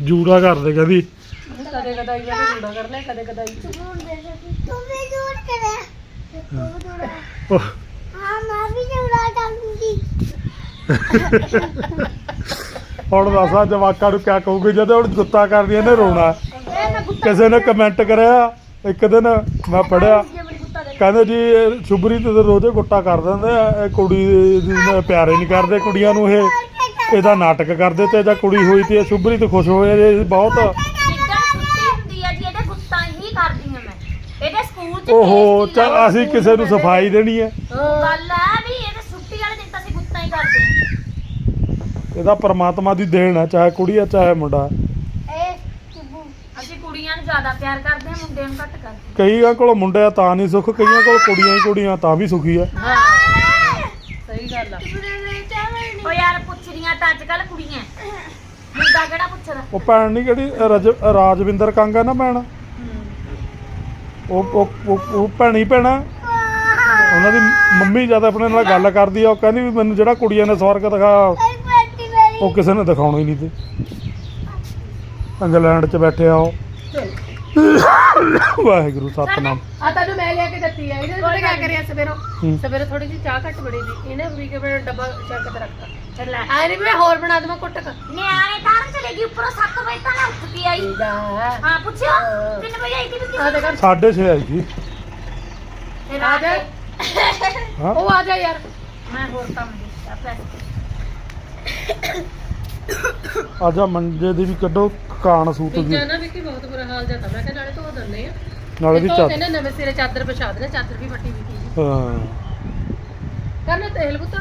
ਜੂੜਾ ਕਰਦੇ ਕਹਿੰਦੀ। ਕਦੇ ਕਦਾਈ ਜੂੜਾ ਕਰ ਲੈ ਕਦੇ ਕਦਾਈ। ਉਹ ਹੁਣ ਦੱਸਾਂ ਜਵਾਕਾਂ ਨੂੰ ਕਿਆ ਕਹੂਗੀ? ਜਦੋਂ ਹੁਣ ਗੁੱਤਾ ਕਰਦੀ ਇਹਨੇ ਰੋਣਾ। ਕਿਸੇ ਨੇ ਕਮੈਂਟ ਕਰਿਆ ਇੱਕ ਦਿਨ ਮੈਂ ਪੜਿਆ ਕਹਿੰਦੇ ਜੀ ਸ਼ੁਭਰੀ ਤੇ ਰੋਜ਼ੇ ਗੁੱਟਾ ਕਰ ਦਿੰਦੇ ਆ। ਇਹ ਕੁੜੀ ਨੂੰ ਪਿਆਰੇ ਨਹੀਂ ਕਰਦੇ ਕੁੜੀਆਂ ਨੂੰ ਇਹ। ਇਹਦਾ ਨਾਟਕ ਕਰਦੇ ਤੇ ਜਾਂ ਕੁੜੀ ਹੋਈ ਤੇ ਸ਼ੁਭਰੀ ਤੇ ਖੁਸ਼ ਹੋਏ ਇਹ ਬਹੁਤ ਜਿੱਦਾਂ ਛੁੱਟੀ ਹੁੰਦੀ ਆ ਜੀ ਇਹਦੇ ਗੁੱਸਾ ਹੀ ਕਰਦੀ ਆ ਮੈਂ ਇਹਦੇ ਸਕੂਲ ਚ ਓਹੋ ਚੱਲ ਆ। ਅਸੀਂ ਕਿਸੇ ਨੂੰ ਸਫ਼ਾਈ ਦੇਣੀ ਹੈ। ਗੱਲ ਆ ਵੀ ਇਹਦੇ ਛੁੱਟੀ ਵਾਲੇ ਦਿਨ ਤਾਂ ਅਸੀਂ ਹੀ ਕਰਦੇ ਆ ਇਹਦਾ ਪ੍ਰਮਾਤਮਾ ਦੀ ਦੇਣ ਹੈ ਚਾਹੇ ਕੁੜੀ ਆ ਚਾਹੇ ਮੁੰਡਾ। ਅਸੀਂ ਕੁੜੀਆਂ ਨੂੰ ਜ਼ਿਆਦਾ ਪਿਆਰ ਕਰਦੇ ਆ ਮੁੰਡਿਆਂ ਨੂੰ ਘੱਟ ਕਰਦੇ ਕਈਆਂ ਕੋਲ ਮੁੰਡੇ ਆ ਤਾਂ ਨਹੀਂ ਸੁੱਖ ਕਈਆਂ ਕੋਲ ਕੁੜੀਆਂ ਹੀ ਕੁੜੀਆਂ ਤਾਂ ਵੀ ਸੁਖੀ ਆ। ਹਾਂ। ਸਹੀ ਗੱਲ ਆ। ਓ ਯਾਰ ਪੁੱਛਦੀਆਂ ਤਾਂ ਅੱਜ ਕੱਲ ਕੁੜੀਆਂ। ਮੁੰਡਾ ਕਿਹੜਾ ਪੁੱਛਦਾ? ਉਹ ਭੈਣ ਨਹੀਂ ਕਿਹੜੀ ਰਜ ਰਾਜਵਿੰਦਰ ਕੰਗ ਆ ਨਾ ਭੈਣ? ਉਹ ਉਹ ਉਹ- ਉਹ ਭੈਣੀ ਭੈਣਾ ਉਹਨਾਂ ਦੀ ਮੰਮੀ ਜਦ ਆਪਣੇ ਨਾਲ ਗੱਲ ਕਰਦੀ ਆ ਉਹ ਕਹਿੰਦੀ ਵੀ ਮੈਨੂੰ ਜਿਹੜਾ ਕੁੜੀਆਂ ਨੇ ਸਵਰਗ ਦਿਖਾਇਆ ਉਹ ਕਿਸੇ ਨੇ ਦਿਖਾਉਣਾ ਹੀ ਨਹੀਂ ਤੇ। ਇੰਗਲੈਂਡ 'ਚ ਬੈਠੇ ਆ ਉਹ। ਵਾਹਿਗੁਰੂ ਸਤਨਾਮ। ਆ ਤੈਨੂੰ ਮੈਂ ਲਿਆ ਕੇ ਦਿੱਤੀ ਆ ਇਹਨੇ ਪਤਾ ਕੀ ਕਰਿਆ ਸਵੇਰੋਂ? ਹੂੰ। ਸਵੇਰੇ ਥੋੜੀ ਜਿਹੀ ਚਾਹ ਘੱਟ ਬਣੀ ਦੀ ਇਹਨੇ ਵੀ ਕੇ ਡੱਬਾ ਚੱਕ ਤੇ ਰੱਖਤਾ। ਲੈ। ਨਹੀਂ ਮੈਂ ਹੋਰ ਬਣਾ ਦਵਾਂ ਕੁੱਟ ਕ। ਨਿਆਣੇ ਤਾਰ ਚਲੇ ਗਈ ਉੱਪਰੋਂ 7 ਵਜੇ ਤਾਂ ਨਾ ਉੱਠ ਕੇ ਆਈ। ਠੀਕ ਆ। ਹਾਂ ਪੁੱਛਿਓ ਕਿੰਨੇ ਵਜੇ ਆਈ ਸੀ ਤੁਸੀਂ? ਆ ਦੇਖ ਸਾਢੇ ਛੇ ਆਈ ਸੀ। ਫਿਰ ਆ ਜਾ। ਹਾਂ। ਉਹ ਆ ਜਾ ਯਾਰ। ਮੈਂ ਹੋਰ ਕੰਮ ਦੇਖਿਆ ਫਿਰ ਅੱਜ ਆ ਮੰਜੇ ਦੀ ਵੀ ਕੱਢੋ ਕਾਣ ਸੂਤ ਦੀ। ਪਿੱਛੇ ਨਾ ਵਿੱਕੀ ਬਹੁਤ ਬੁਰਾ ਹਾਲ ਜਾਂਦਾ ਮੈਂ ਕਿਹਾ ਨਾਲੇ ਧੋ ਦਿੰਦੇ ਆ। ਨਾਲੇ ਵੀ ਕੇ ਨਾ ਨਵੇਂ ਸਿਰੇ ਚਾਦਰ ਵਿਛਾ ਦੇਣਾ ਚਾਦਰ ਵੀ ਫੱਟੀ ਵੀ ਸੀ ਹਾਂ। ਕਰਨਾ ਤੇਲ ਪੁੱਤ।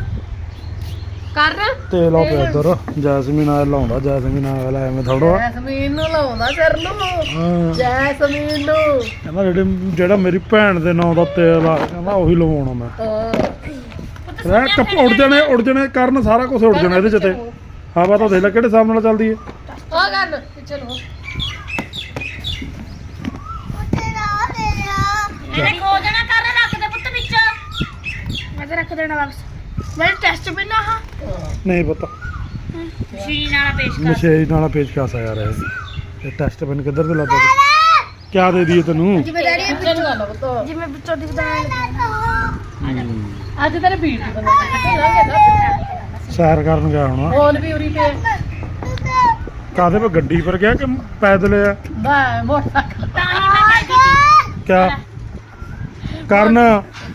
ਕਰ ਤੇਲ ਆ ਪਿਆ ਇੱਧਰ ਜੈਸਮੀਨ ਆ ਲਾਉਂਦਾ ਜੈਸਮੀਨ ਆ ਵਾਲਾ ਐਵੇਂ ਥੋੜਾ ਜੈਸਮੀਨ ਨੂੰ ਲਾਉਂਦਾ ਸਿਰ ਨੂੰ? ਹਾਂ। ਜੈਸਮੀਨ ਨੂੰ? ਕਹਿੰਦਾ ਜਿਹੜੇ ਜਿਹੜਾ ਮੇਰੀ ਭੈਣ ਦੇ ਨਾਂ ਦਾ ਤੇਲ ਆ ਕਹਿੰਦਾ ਉਹੀ ਲਵਾਉਣਾ ਮੈਂ। ਰਹਿ ਕੱਪ ਉੜ ਜਾਣੇ ਉੜ ਜਾਣੇ ਕਾਰਨ ਸਾਰਾ ਕੁਝ ਉੜ ਜਾਣਾ ਇਹਦੇ ਚ ਤੇ। ਹਵਾ ਤਾਂ ਦੇਖ ਲੈ ਕਿਹੜੇ ਹਿਸਾਬ ਨਾਲ ਚੱਲਦੀ ਹੈ ਆ ਕਰਨ ਪਿੱਛੇ ਨੂੰ ਇਹਨੇ ਖੋ ਜਾਣਾ ਕਰ ਰੱਖ ਦੇ ਪੁੱਤ ਵਿੱਚ। ਮੈਂ ਤਾਂ ਰੱਖ ਦੇਣਾ ਵਾਪਸ। ਮੇਰੇ ਟੈਸਟ ਬਿਨ ਆ ਨਹੀਂ ਪਤਾ। ਮਸ਼ੀਨ ਵਾਲਾ ਪੇਸ਼ ਕਰ। ਮਸ਼ੀਨ ਨਾਲ ਪੇਚ ਕਾਸ ਆ ਯਾਰ ਇਹ। ਇਹ ਟੈਸਟ ਪੈਨ ਕਿੱਧਰ ਤੇ ਲੱਗਾ ਕਿਆ ਦੇ ਦਈਏ ਤੈਨੂੰ? ਜਿਵੇਂ ਡੈਡੀ ਪਿੱਛੇ ਲਓ ਪੁੱਤ। ਜਿਵੇਂ ਵਿੱਚੋਂ ਦਿਖਦਾ ਹੈ। ਅੱਜ ਤੇਰੇ ਬੀਟ ਦੀ ਬੰਦਾ ਸੈਰ ਕਰਨ ਗਿਆ ਹੋਣਾ। ਫੋਨ ਵੀ ਉਰੀ ਤੇ ਕਾਦੇ ਪੇ ਗੱਡੀ ਪਰ ਗਿਆ ਕਿ ਪੈਦਲ ਆ? ਬਾ ਮੋਟਾ ਤਾਂ। ਹੀ ਮੈਂ ਕਹਿੰਦੀ ਸੀ ਕਿਆ? ਕਰਨ?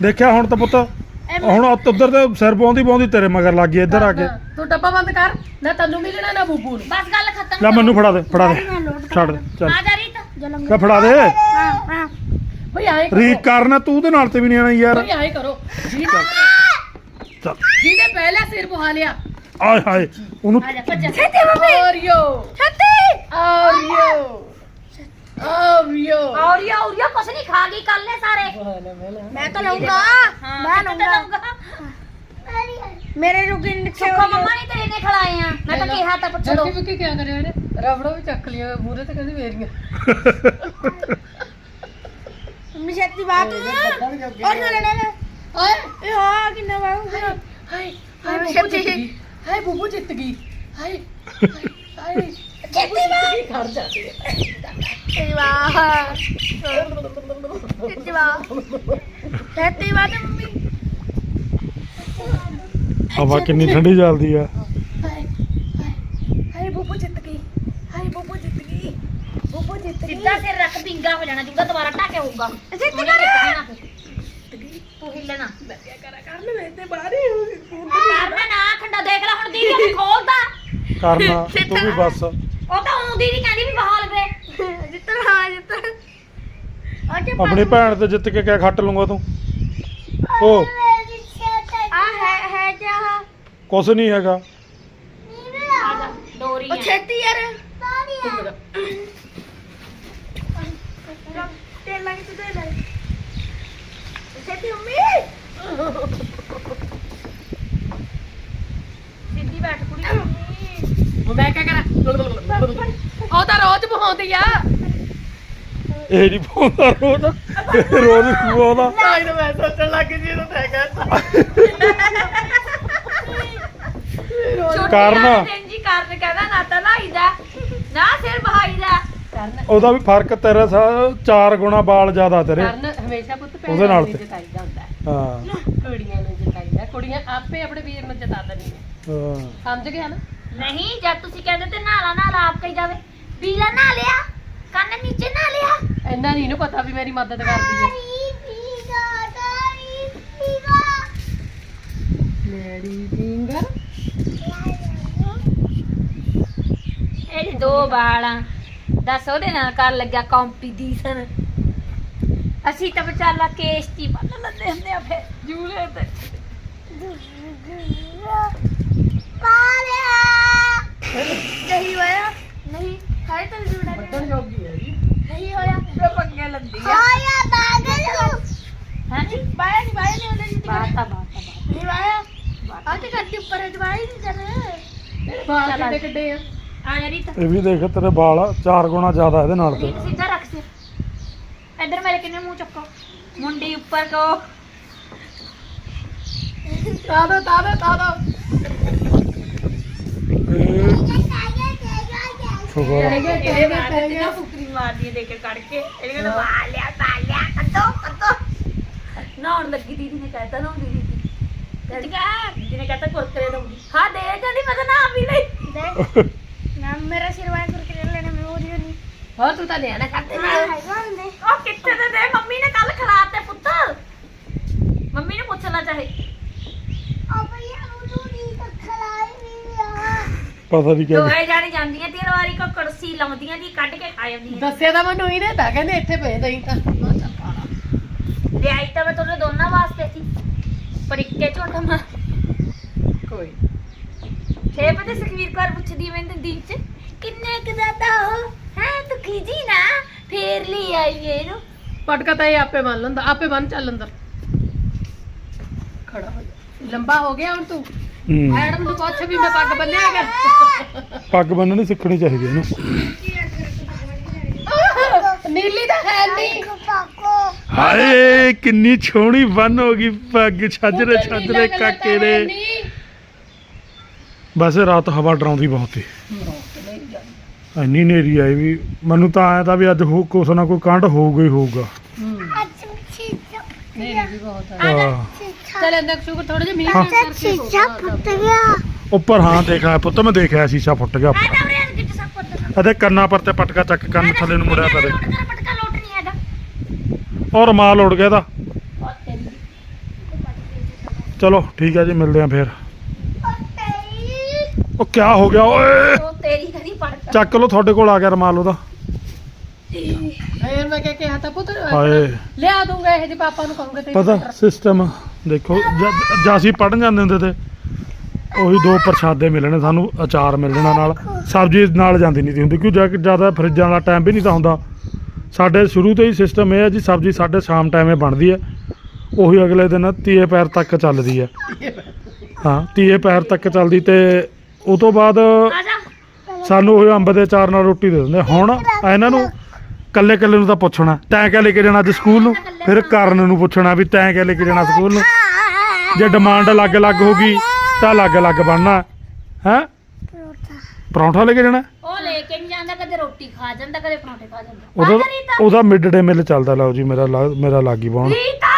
ਦੇਖਿਆ ਹੁਣ ਤਾਂ ਪੁੱਤ। ਹੁਣ ਉਧਰ ਤੇ ਸਿਰ ਪਾਉਂਦੀ ਪਾਉਂਦੀ ਤੇਰੇ ਮਗਰ ਲੱਗ ਗਈ ਇੱਧਰ ਆ ਕੇ। ਤੂੰ ਡੱਬਾ ਬੰਦ ਕਰ ਨਾ ਤੈਨੂੰ ਮਿਲਣਾ ਨਾ ਬੂਬੂ ਨੂੰ। ਬਸ ਗੱਲ ਖਤਮ ਲੈ ਮੈਨੂੰ ਫੜਾ ਦੇ ਫੜਾ ਦੇ। ਛੱਡ ਦੇ। ਚੱਲ। ਆ ਜਾ ਰੀਤ। ਜਲਮ ਲੈ ਫੜਾ ਦੇ। ਹਾਂ ਹਾਂ। ਭਈ ਆਏ ਕਰੋ। ਰੀਤ ਕਰਨ ਤੂੰ ਦੇ ਨਾਲ ਤੇ ਵੀ ਨਹੀਂ ਆਣਾ ਯਾਰ। ਭਈ ਆਏ ਕਰੋ। ਜਿਹਨੇ ਚੱਲ। ਜਿਹਨੇ ਪਹਿਲਾ ਸਿਰ ਬੁਹਾ ਲਿਆ। ਆਏ ਹਾਏ ਉਹਨੂੰ ਆ ਜਾ ਭੱਜ। ਛੇਤੀ ਮੰਮੀ। ਔਰੀਓ ਛੇਤੀ। ਔਰੀਓ ਔਰੀਓ ਔਰੀਆ ਔਰੀਆ ਕੁਛ ਨਹੀਂ ਖਾ ਗਈ ਕੱਲ ਨੇ ਸਾਰੇ ਮੈਂ ਤਾਂ ਲਊਂਗਾ ਹਾਂ ਮੈਂ ਕਿੱਥੇ ਲਊਂਗਾ ਲਊਂਗਾ? ਮੇਰੇ ਰੁਕੀ ਨਿਕਸੇ ਸੁੱਖੋ ਮੰਮਾ ਨੇ ਤੇਰੇ ਨੇ ਖਿਲਾਏ ਆ ਮੈਂ ਤਾਂ ਕਿਹਾ ਤਾਂ ਪੁੱਛ ਲਓ ਜੱਕੀ ਵਿੱਕੀ ਕੀ ਕਰਿਆ ਇਹਨੇ ਰਬੜੋ ਵੀ ਚੱਕ ਲਿਆ ਮੂਰੇ ਤੇ ਕਹਿੰਦੀ ਮੇਰੀਆਂ ਮੰਮੀ ਛੇਤੀ ਬਾਤ ਔਰ ਨਾ ਲੈਣਾ ਨਾ ਓਏ ਇਹ ਹਾਂ ਕਿੰਨਾ ਵਾਉ ਹਾਏ ਹਾਏ ਹਾਏ ਬੂਬੂ ਛੇਤੀ। ਜਿੱਤ ਗਈ ਹਾਏ ਬੂਬੂ ਜਿੱਤ ਗਈ ਹਾਏ ਹਾਏ, ਹਾਏ ਛੇਤੀ ਬਾਹਰ ਘਰ ਜਾਂਦੀ ਹੈ ਛੇਤੀ ਬਾਤ ਛੇਤੀ ਬਾਤ ਛੇਤੀ ਬਾਤ ਮੰਮੀ ਹਵਾ ਕਿੰਨੀ ਠੰਡੀ ਚੱਲਦੀ ਆ। ਹਾਏ ਹਾਏ ਬੁੱਬੂ ਜਿੱਤ ਗਈ। ਹਾਏ ਬੁੱਬੂ ਜਿੱਤ ਗਈ। ਬੁੱਬੂ ਜਿੱਤ ਗਈ। ਸਿੱਧਾ ਸਿਰ ਰੱਖ ਪਿੰਗਾ ਹੋ ਜਾਣਾ ਜੂਗਾ ਦੁਬਾਰਾ ਢਾਕੇ ਹੋਊਗਾ। ਜਿੱਤ ਕਰ। ਫਿਰ। ਤੂੰ ਹਿੱਲਣਾ ਕਰਨ ਮੈਂ ਤੇ ਬਾਹਰ ਹੀ ਹੋ ਕਰਨਾ ਨਾ ਖੰਡਾ ਦੇਖ ਲੈ ਹੁਣ ਦੀਦੀ ਖੋਲਦਾ। ਕਰਨਾ ਤੂੰ ਵੀ ਬਸ। ਉਹ ਤਾਂ ਉਹ ਦੀਦੀ ਕਹਿੰਦੀ ਵੀ ਬਹਾਲ ਵੇ ਜਿੱਤਣ ਹਾਂ ਜਿੱਤਣ। ਆਪਣੀ ਭੈਣ ਤੇ ਜਿੱਤ ਕੇ ਕਿਆ ਖੱਟ ਲੂੰਗਾ ਤੂੰ? ਉਹ ਆ ਹੈ ਹੈ ਕਿਆ? ਕੁਛ ਨਹੀਂ ਹੈਗਾ। ਆ ਜਾ ਡੋਰੀ ਉਹ ਛੇਤੀ ਯਾਰ। ਤੇ ਲੱਗ ਤੇ ਦੇ ਛੇਤੀ ਮੰਮੀ। ਸਿੱਧੀ ਬੈਠ ਕੁੜੀ। ਮੈਂ ਕਿਆ ਕਰਾਂ? ਉਹ ਤਾਂ ਰੋਜ਼ ਬਹਾਉਂਦੀ ਆ। ਇਹ ਨਹੀਂ ਪਾਉਂਦਾ ਰੋਜ਼। ਰੋਜ਼ ਨਹੀਂ ਪਾਉਂਦਾ ਤਾਂ ਹੀ ਤਾਂ ਮੈਂ ਸੋਚਣ ਲੱਗ ਗਈ ਜੀ ਇਹਨੂੰ ਕਰਤਾ ਛੁੱਟੀ ਕਾਰਨ? ਜੀ ਕਾਰਨ ਕਹਿੰਦਾ ਨਾ ਤਾਂ ਨਹਾਈਦਾ ਨਾ ਸਿਰ ਬਹਾਈਦਾ ਕਰਨ। ਉਹਦਾ ਵੀ ਫ਼ਰਕ ਤੇਰਾ ਸਾ ਚਾਰ ਗੁਣਾ ਬਾਲ ਜ਼ਿਆਦਾ ਤੇਰੇ। ਕਰਨ ਹਮੇਸ਼ਾ ਪੁੱਤ ਉਹਦੇ ਭੈਣਾਂ ਨਾਲ ਨੂੰ ਤੇ। ਜਿਤਾਈਦਾ ਹੁੰਦਾ ਹੈ। ਹਾਂ। ਕੁੜੀਆਂ ਨੂੰ ਜਿਤਾਈਦਾ ਕੁੜੀਆਂ ਆਪੇ ਆਪਣੇ ਵੀਰ ਨੂੰ ਜਿਤਾ ਦਿੰਦੀਆਂ ਹਾਂ। ਸਮਝ ਗਿਆ ਨਾ? ਨਹੀਂ ਜਦ ਤੁਸੀਂ ਕਹਿੰਦੇ ਤੇ ਨਾਲਾ ਨਾਲਾ ਆਪ ਕਹੀ ਜਾਵੇ। ਵੀਲਾ ਨਾ ਲਿਆ ਕੰਨ ਨੀਚੇ ਨਾ ਲਿਆ। ਇੰਨਾ ਨਹੀਂ ਇਹਨੂੰ ਪਤਾ ਵੀ ਮੇਰੀ ਮਦਦ ਕਰਦੀ ਹੈ। Lady finger. ਇਹ ਦੋ ਬਾਲਾਂ ਦੱਸ ਉਹਦੇ ਨਾਲ ਕਰ ਲੱਗਿਆ ਕੰਪੀਟੀਸ਼ਨ ਅਸੀਂ ਤਾਂ ਵਿਚਾਲਾ ਕੇਸਟੀ ਬੰਨ ਲੈਂਦੇ ਹੁੰਦੇ ਆ ਫਿਰ। ਜੂਲੇ ਤੇ। ਨਹੀਂ ਹੋਇਆ ਨਹੀਂ ਹਾਏ ਤਾਂ ਜੁੜਾ ਵੱਡਣ ਜੋਗੀ ਹੈ ਜੀ ਨਹੀਂ ਹੋਇਆ ਤੇ ਪੰਗੇ ਲੰਦੀ ਆ ਹੋਇਆ ਬਾਗਲ ਹਾਂਜੀ ਬਾਇਆ ਨਹੀਂ ਬਾਇਆ ਨਹੀਂ ਹੁੰਦਾ ਜੀ ਬਾਤਾ ਬਾਤਾ ਨਹੀਂ ਬਾਇਆ ਆ ਉੱਪਰ ਜਵਾਈ ਨਹੀਂ ਕਰ ਬਾਲ ਕਿੱਡੇ ਕਿੱਡੇ ਆ? ਆ ਯਾਰੀ ਤਾਂ ਇਹ ਵੀ ਦੇਖ ਤੇਰੇ ਬਾਲ ਚਾਰ ਗੁਣਾ ਜ਼ਿਆਦਾ ਇਹਦੇ ਨਾਲ ਤੇ ਠੀਕ ਸਿੱਧਾ ਰੱਖ ਸਿਰ। ਇੱਧਰ ਮੇਰੇ ਕਿੰਨੇ ਮੂੰਹ ਚੱਕੋ। ਮੁੰਡੀ ਉੱਪਰ ਕੋ। ਤਾ ਦੋ ਤਾ ਦੋ ਤਾ ਦੋ। ਇਹ ਸ਼ੁਕਰ ਆ। ਇਹਦੇ ਬਾਅਦ ਤੇ ਨਾ ਫੁਕਰੀ ਮਾਰਦੀ ਹੈ ਦੇ ਕੇ ਕੱਢ ਕੇ। ਇਹਨੇ ਕਹਿੰਦਾ ਪਾ ਲਿਆ ਪਾ ਲਿਆ ਕੱਟੋ ਕੱਟੋ ਨਹਾਉਣ ਲੱਗੀ ਦੀਦੀ ਨੇ ਕਹਿਤਾ ਨਾ ਦੀਦੀ ਦੀ ਕਹਿੰਦੀ ਕਾ ਦੀਦੀ ਨੇ ਕਹਿਤਾ ਕੁਰਕਰੇ ਦਊਂਗੀ। ਹਾਂ ਦੇ ਕਹਿੰਦੀ ਮੈਂ ਤਾਂ ਨਾ ਵੀ ਨਹੀਂ ਨਾ ਮੇਰਾ ਸਿਰਵਾਏ ਕਰਕੇ ਲੈਣਾ ਮੈਂ ਉਹ ਨਹੀਂ। ਹੋਰ ਤੂੰ ਤਾਂ ਨਿਆਣਾ ਕਰਦੇ ਹਾਂ ਹੈਗਾ ਹੁੰਦੇ ਉਹ ਕਿੱਥੇ ਦੇ ਦੇ? ਮੰਮੀ ਨੇ ਕੱਲ ਖਿਲਾਤੇ ਪੁੱਤ। ਮੰਮੀ ਨੂੰ ਪੁੱਛਣਾ ਚਾਹੇ। ਆ ਭਈਆ ਉਹ ਨਹੀਂ ਖਲਾਈ ਨਹੀਂ ਆ ਪਤਾ ਨਹੀਂ ਕਿਆ। ਦੋਏ ਜਾਣੀ ਜਾਂਦੀਆਂ ਤਿੰਨ ਵਾਰੀ ਕੋ ਕੜਸੀ ਲਾਉਂਦੀਆਂ ਦੀ ਕੱਢ ਕੇ ਖਾ ਜਾਂਦੀਆਂ ਦੱਸਿਆ ਤਾਂ ਮੈਨੂੰ ਹੀ ਨੇ ਤਾਂ ਕਹਿੰਦੇ ਇੱਥੇ ਪਏ ਦਈ ਤਾਂ। ਪਾ ਲਾ। ਲਿਆਈ ਤਾਂ ਮੈਂ ਤੁਹਾਡੇ ਦੋਨਾਂ ਵਾਸਤੇ ਸੀ। ਪਰ ਇੱਕੇ ਝੋਟਾ ਮਾਰ ਕੋਈ ਫੇ ਪਤਾ ਸੁਖਵੀਰ ਕੌਰ ਪੁੱਛਦੀ ਮੈਨੂੰ ਦਿਨ ਚ ਕਿੰਨੇ ਕੁ ਦਾ ਤਾਂ ਉਹ ਹੈ ਤੂੰ ਖੀਜੀ ਨਾ ਫੇਰ ਲਈ ਆਈ ਇਹਨੂੰ। ਪਟਕਾ ਤਾਂ ਇਹ ਆਪੇ ਬੰਨ ਲੈਂਦਾ ਆਪੇ ਬੰਨ ਚੱਲ ਅੰਦਰ। ਖੜਾ ਹੋ ਜਾ। ਲੰਬਾ ਹੋ ਗਿਆ ਹੁਣ ਤੂੰ? ਹੂੰ। ਮੈਡਮ ਨੂੰ ਪੁੱਛ ਵੀ ਮੈਂ ਪੱਗ ਬੰਨਿਆ ਹੈਗਾ? ਪੱਗ ਬੰਨਣੀ ਸਿੱਖਣੀ ਚਾਹੀਦੀ ਇਹਨੂੰ ਨੀਲੀ ਤਾਂ ਹੈ ਨਹੀਂ ਪਾਕੋ ਹਾਏ ਕਿੰਨੀ ਛੋਣੀ ਬੰਨ ਹੋ ਗਈ ਪੱਗ ਛੱਜਰੇ ਛੱਜਰੇ ਕਾਕੇ ਦੇ। ਵੈਸੇ ਰਾਤ ਹਵਾ ਡਰਾਉਂਦੀ ਬਹੁਤ ਸੀ ਇੰਨੀ ਨੇਰੀ ਆਈ ਵੀ ਮੈਨੂੰ ਤਾਂ ਆਇਆ ਤਾਂ ਵੀ ਅੱਜ ਹੋ ਕੁਛ ਨਾ ਕੋਈ ਕਾਂਡ ਹੋਊਗਾ ਹੀ ਹੋਊਗਾ। ਹੈ। ਹਾਂ। ਚਲ ਅੰਦਰ ਸ਼ੁਕਰ ਥੋੜਾ ਜਿਹਾ ਮੀਂਹ ਹਾਂ। ਕਰਕੇ ਉੱਪਰ ਹਾਂ ਦੇਖਿਆ ਪੁੱਤ ਮੈਂ ਦੇਖਿਆ ਸ਼ੀਸ਼ਾ ਫੁੱਟ ਗਿਆ। ਇਹਦੇ ਕੰਨਾਂ ਪਰ ਤੇ ਪਟਕਾ ਚੱਕ ਕੰਨ ਥੱਲੇ ਨੂੰ ਮੁੜਿਆ ਪਰੇ ਲੋਟ ਕਰ ਪਟਕਾ ਲੋਟ ਨਹੀਂ ਹੈਗਾ ਔਰ ਮਾਲ ਉੜ ਗਿਆ ਦਾ। ਚਲੋ ਠੀਕ ਹੈ ਜੀ ਮਿਲਦੇ ਆ ਫੇਰ। ਉਹ ਕਿਆ ਹੋ ਗਿਆ ਓਏ। ਚੱਕ ਲੋ ਤੁਹਾਡੇ ਕੋਲ ਆ ਗਿਆ ਰਮਾਲ ਉਹਦਾ। ਫੇਰ ਮੈਂ ਕਿਹਾ ਕਿਹਾ ਤਾਂ ਪੁੱਤ ਹਾਏ। ਲਿਆ ਦੂੰਗਾ ਇਹ ਜੇ ਪਾਪਾ ਨੂੰ ਕਹੂੰਗਾ ਤੇ ਪਤਾ ਸਿਸਟਮ ਦੇਖੋ ਜਦ ਜਦ ਅਸੀਂ ਪੜਨ ਜਾਂਦੇ ਹੁੰਦੇ ਤੇ ਉਹੀ ਦੋ ਪ੍ਰਸ਼ਾਦੇ ਮਿਲਣੇ ਸਾਨੂੰ ਅਚਾਰ ਮਿਲਣਾ ਨਾਲ। ਸਬਜ਼ੀ ਨਾਲ ਜਾਂਦੀ ਨਹੀਂ ਤੀ ਹੁੰਦੀ ਕਿਉਂ ਜਾ ਜ਼ਿਆਦਾ ਫਰਿੱਜਾਂ ਵਾਲਾ ਟਾਈਮ ਵੀ ਨਹੀਂ ਤਾਂ ਹੁੰਦਾ। ਸਾਡੇ ਸ਼ੁਰੂ ਤੋਂ ਹੀ ਸਿਸਟਮ ਇਹ ਹੈ ਜੀ ਸਬਜ਼ੀ ਸਾਡੇ ਸ਼ਾਮ ਟਾਈਮੇ ਬਣਦੀ ਹੈ। ਉਹੀ ਅਗਲੇ ਦਿਨ ਤੀਏ ਪੈਰ ਤੱਕ ਚੱਲਦੀ ਹੈ। ਹਾਂ ਤੀਏ ਪੈਰ ਤੱਕ ਚੱਲਦੀ ਤੇ ਉਹ ਤੋਂ ਬਾਅਦ ਸਾਨੂੰ ਉਹ ਅੰਬ ਦੇ ਚਾਰ ਨਾਲ ਰੋਟੀ ਦੇ ਦਿੰਦੇ ਹੁਣ ਇਹਨਾਂ ਨੂੰ ਕੱਲੇ ਕੱਲੇ ਨੂੰ ਤਾਂ ਪੁੱਛਣਾ। ਤੈਂ ਕਿਆ ਲੈ ਕੇ ਜਾਣਾ ਅੱਜ ਸਕੂਲ ਨੂੰ? ਫਿਰ ਕਰਨ ਨੂੰ ਪੁੱਛਣਾ ਵੀ ਤੈਂ ਕਿਆ ਲੈ ਕੇ ਜਾਣਾ ਸਕੂਲ ਨੂੰ? ਜੇ ਡਿਮਾਂਡ ਅਲੱਗ-ਅਲੱਗ ਹੋਗੀ ਤਾਂ ਅਲੱਗ-ਅਲੱਗ ਬਣਨਾ। ਹੈ? ਪਰੌਂਠਾ ਲੈ ਕੇ ਜਾਣਾ? ਲੈ ਕੇ ਨਹੀਂ ਜਾਂਦਾ ਕਦੇ ਰੋਟੀ ਖਾ ਜਾਂਦਾ ਕਦੇ ਪਰੌਂਠੇ ਖਾ ਜਾਂਦਾ। ਉਹਦਾ ਜਾ ਰੀਤਾ। ਉਹਦਾ ਮਿਡ ਡੇ ਮਿਲ ਚੱਲਦਾ ਲਓ ਜੀ ਮੇਰਾ ਲਾ- ਮੇਰਾ ਲੱਗ ਹੀ ਪਾਉਣ ਰੀਤਾ!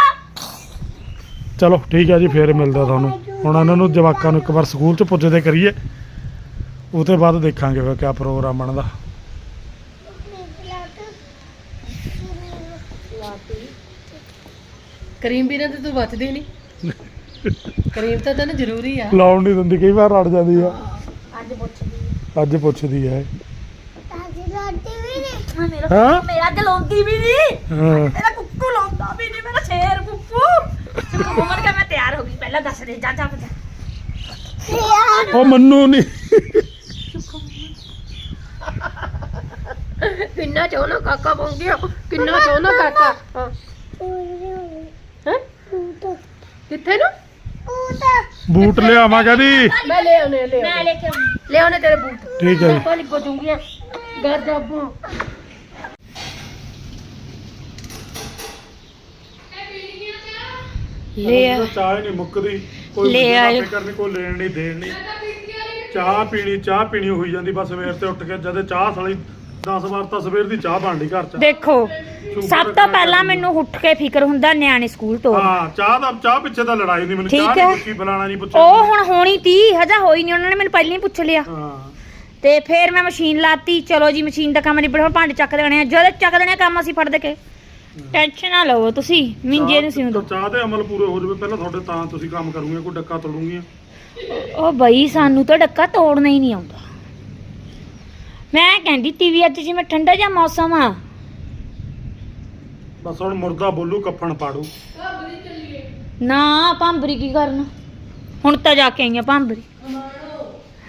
ਚਲੋ ਠੀਕ ਹੈ ਜੀ ਫੇਰ ਮਿਲਦਾ ਤੁਹਾਨੂੰ। ਹੁਣ ਇਹਨਾਂ ਨੂੰ ਜਵਾਕਾਂ ਨੂੰ ਇੱਕ ਵਾਰ ਸਕੂਲ 'ਚ ਪੁੱਜਦੇ ਕਰੀਏ। ਉਹ ਤੋਂ ਬਾਅਦ ਦੇਖਾਂਗੇ ਫਿਰ ਕਿਆ ਪ੍ਰੋਗਰਾਮ ਬਣਦਾ। ਕਰੀਮ ਵੀ ਨਾ ਤੇ ਤੂੰ ਬਚਦੀ ਨਹੀਂ ਕਰੀਮ ਤਾਂ ਤੈਨੂੰ ਜ਼ਰੂਰੀ ਆ। ਲਾਉਣ ਨਹੀਂ ਦਿੰਦੀ ਕਈ ਵਾਰ ਅੜ ਜਾਂਦੀ ਆ। ਅੱਜ ਪੁੱਛਦੀ ਅੱਜ ਪੁੱਛਦੀ ਹੈ ਵੀ ਨਹੀਂ ਹਾਂ ਮੇਰਾ ਹਾਂ? ਮੇਰਾ ਅੱਜ ਲਾਉਂਦੀ ਵੀ ਨਹੀਂ ਹਾਂ ਮੇਰਾ ਕੁੱਕੂ ਲਾਉਂਦਾ ਵੀ ਨਹੀਂ ਮੇਰਾ ਸ਼ੇਰ ਕੁੱਕੂ ਉਮਰ ਕੇ ਮੈਂ ਤਿਆਰ ਹੋ ਗਈ ਪਹਿਲਾਂ ਦੱਸ ਦੇ ਜਾ ਜਾ ਜਾ ਉਹ ਮੰਨੂ ਨਹੀਂ ਕਿੰਨਾ ਚਾਹਣਾ ਕਾਕਾ ਬਣ ਗਿਆ ਕਿੰਨਾ ਚਾਹਣਾ ਕਾਕਾ ਹਾਂ ਹੈਂ? ਕਿੱਥੇ ਨੂੰ ਬੂਟ ਲਿਆਵਾਂ ਕਦੀ ਮੈਂ ਲੈ ਆਉਣੇ ਲੈ ਮੈਂ ਲੈ ਕੇ ਆਉਂਦੀ ਲੈ ਆਉਣੇ ਤੇਰੇ ਬੂਟ ਠੀਕ ਹੈ ਜੀ ਪਾਪਾ ਲਿਖੋ ਦੂੰਗੀ ਘਰ ਜਾਬੂ ਲੈ ਚਾਹ ਹੀ ਨਹੀਂ ਮੁੱਕਦੀ ਕੋਈ ਲੈ ਮੁੰਡੇ ਆਇਓ। ਬਾਤੇ ਕਰਨੀ ਕੋਈ ਲੈਣ ਨਹੀਂ ਦੇਣ ਨਹੀਂ। ਚਾਹ ਪੀਣੀ ਚਾਹ ਪੀਣੀ ਹੋਈ ਜਾਂਦੀ ਬਸ ਸਵੇਰ ਤੇ ਉੱਠ ਕੇ ਜਦੇ ਚਾਹ ਸਾਲੀ 10 ਵਾਰ ਤਾਂ ਸਵੇਰ ਦੀ ਚਾਹ ਬਣਦੀ ਘਰ ਚ। ਦੇਖੋ ਸਭ ਤੋਂ ਪਹਿਲਾਂ ਮੈਨੂੰ ਉੱਠ ਕੇ ਫਿਕਰ ਹੁੰਦਾ ਨਿਆਣੇ ਸਕੂਲ ਤੋਂ। ਹਾਂ ਚਾਹ ਦਾ ਚਾਹ ਪਿੱਛੇ ਤਾਂ ਲੜਾਈ ਨਹੀਂ ਮੈਨੂੰ ਠੀਕ ਚਾਹ ਹੈ। ਨਹੀਂ ਪੁੱਛੀ ਬੁਲਾਣਾ ਨਹੀਂ ਪੁੱਛਿਆ ਉਹ ਹੁਣ ਹੋਣੀ ਤੀ ਹਜਾ ਹੋਈ ਨਹੀਂ ਉਹਨਾਂ ਨੇ ਮੈਨੂੰ ਪਹਿਲਾਂ ਹੀ ਪੁੱਛ ਲਿਆ। ਹਾਂ। ਤੇ ਫਿਰ ਮੈਂ ਮਸ਼ੀਨ ਲਾਤੀ ਚਲੋ ਜੀ ਮਸ਼ੀਨ ਦਾ ਕੰਮ ਨਿਬੜ ਹੁਣ ਭਾਂਡੇ ਚੱਕ ਦੇਣੇ ਆ ਜਦੋਂ ਚੱਕ ਦੇਣੇ ਆ ਕੰਮ ਅਸੀਂ ਫੜ ਦੇ ਕੇ। ਟੈਨਸ਼ਨ ਨਾ ਲਵੋ ਤੁਸੀਂ ਮਿੰਜੇ ਨੂੰ ਸਿਉਂ ਦੋ ਚਾਹ ਦੇ ਅਮਲ ਪੂਰੇ ਹੋ ਜਾਵੇ ਪਹਿਲਾਂ ਤੁਹਾਡੇ ਤਾਂ ਤੁਸੀਂ ਕੰਮ ਕਰੋਗੇ ਕੋਈ ਡੱਕਾ ਤੋੜੂਗੀ ਉਹ ਬਈ ਸਾਨੂੰ ਤਾਂ ਡੱਕਾ ਤੋੜਨਾ ਹੀ ਨਹੀਂ ਆਉਂਦਾ। ਮੈਂ ਕਹਿੰਦੀ ਟੀਵੀ ਅੱਜ ਜਿਵੇਂ ਠੰਡਾ ਜਿਹਾ ਮੌਸਮ ਆ। ਬਸ ਹੁਣ ਮੁਰਦਾ ਬੋਲੂ ਕੱਫਣ ਪਾੜੂ। ਨਾ ਭਾਂਬਰੀ ਕੀ ਕਰਨਾ? ਹੁਣ ਤਾਂ ਜਾ ਕੇ ਆਈਆਂ ਭਾਂਬਰੀ।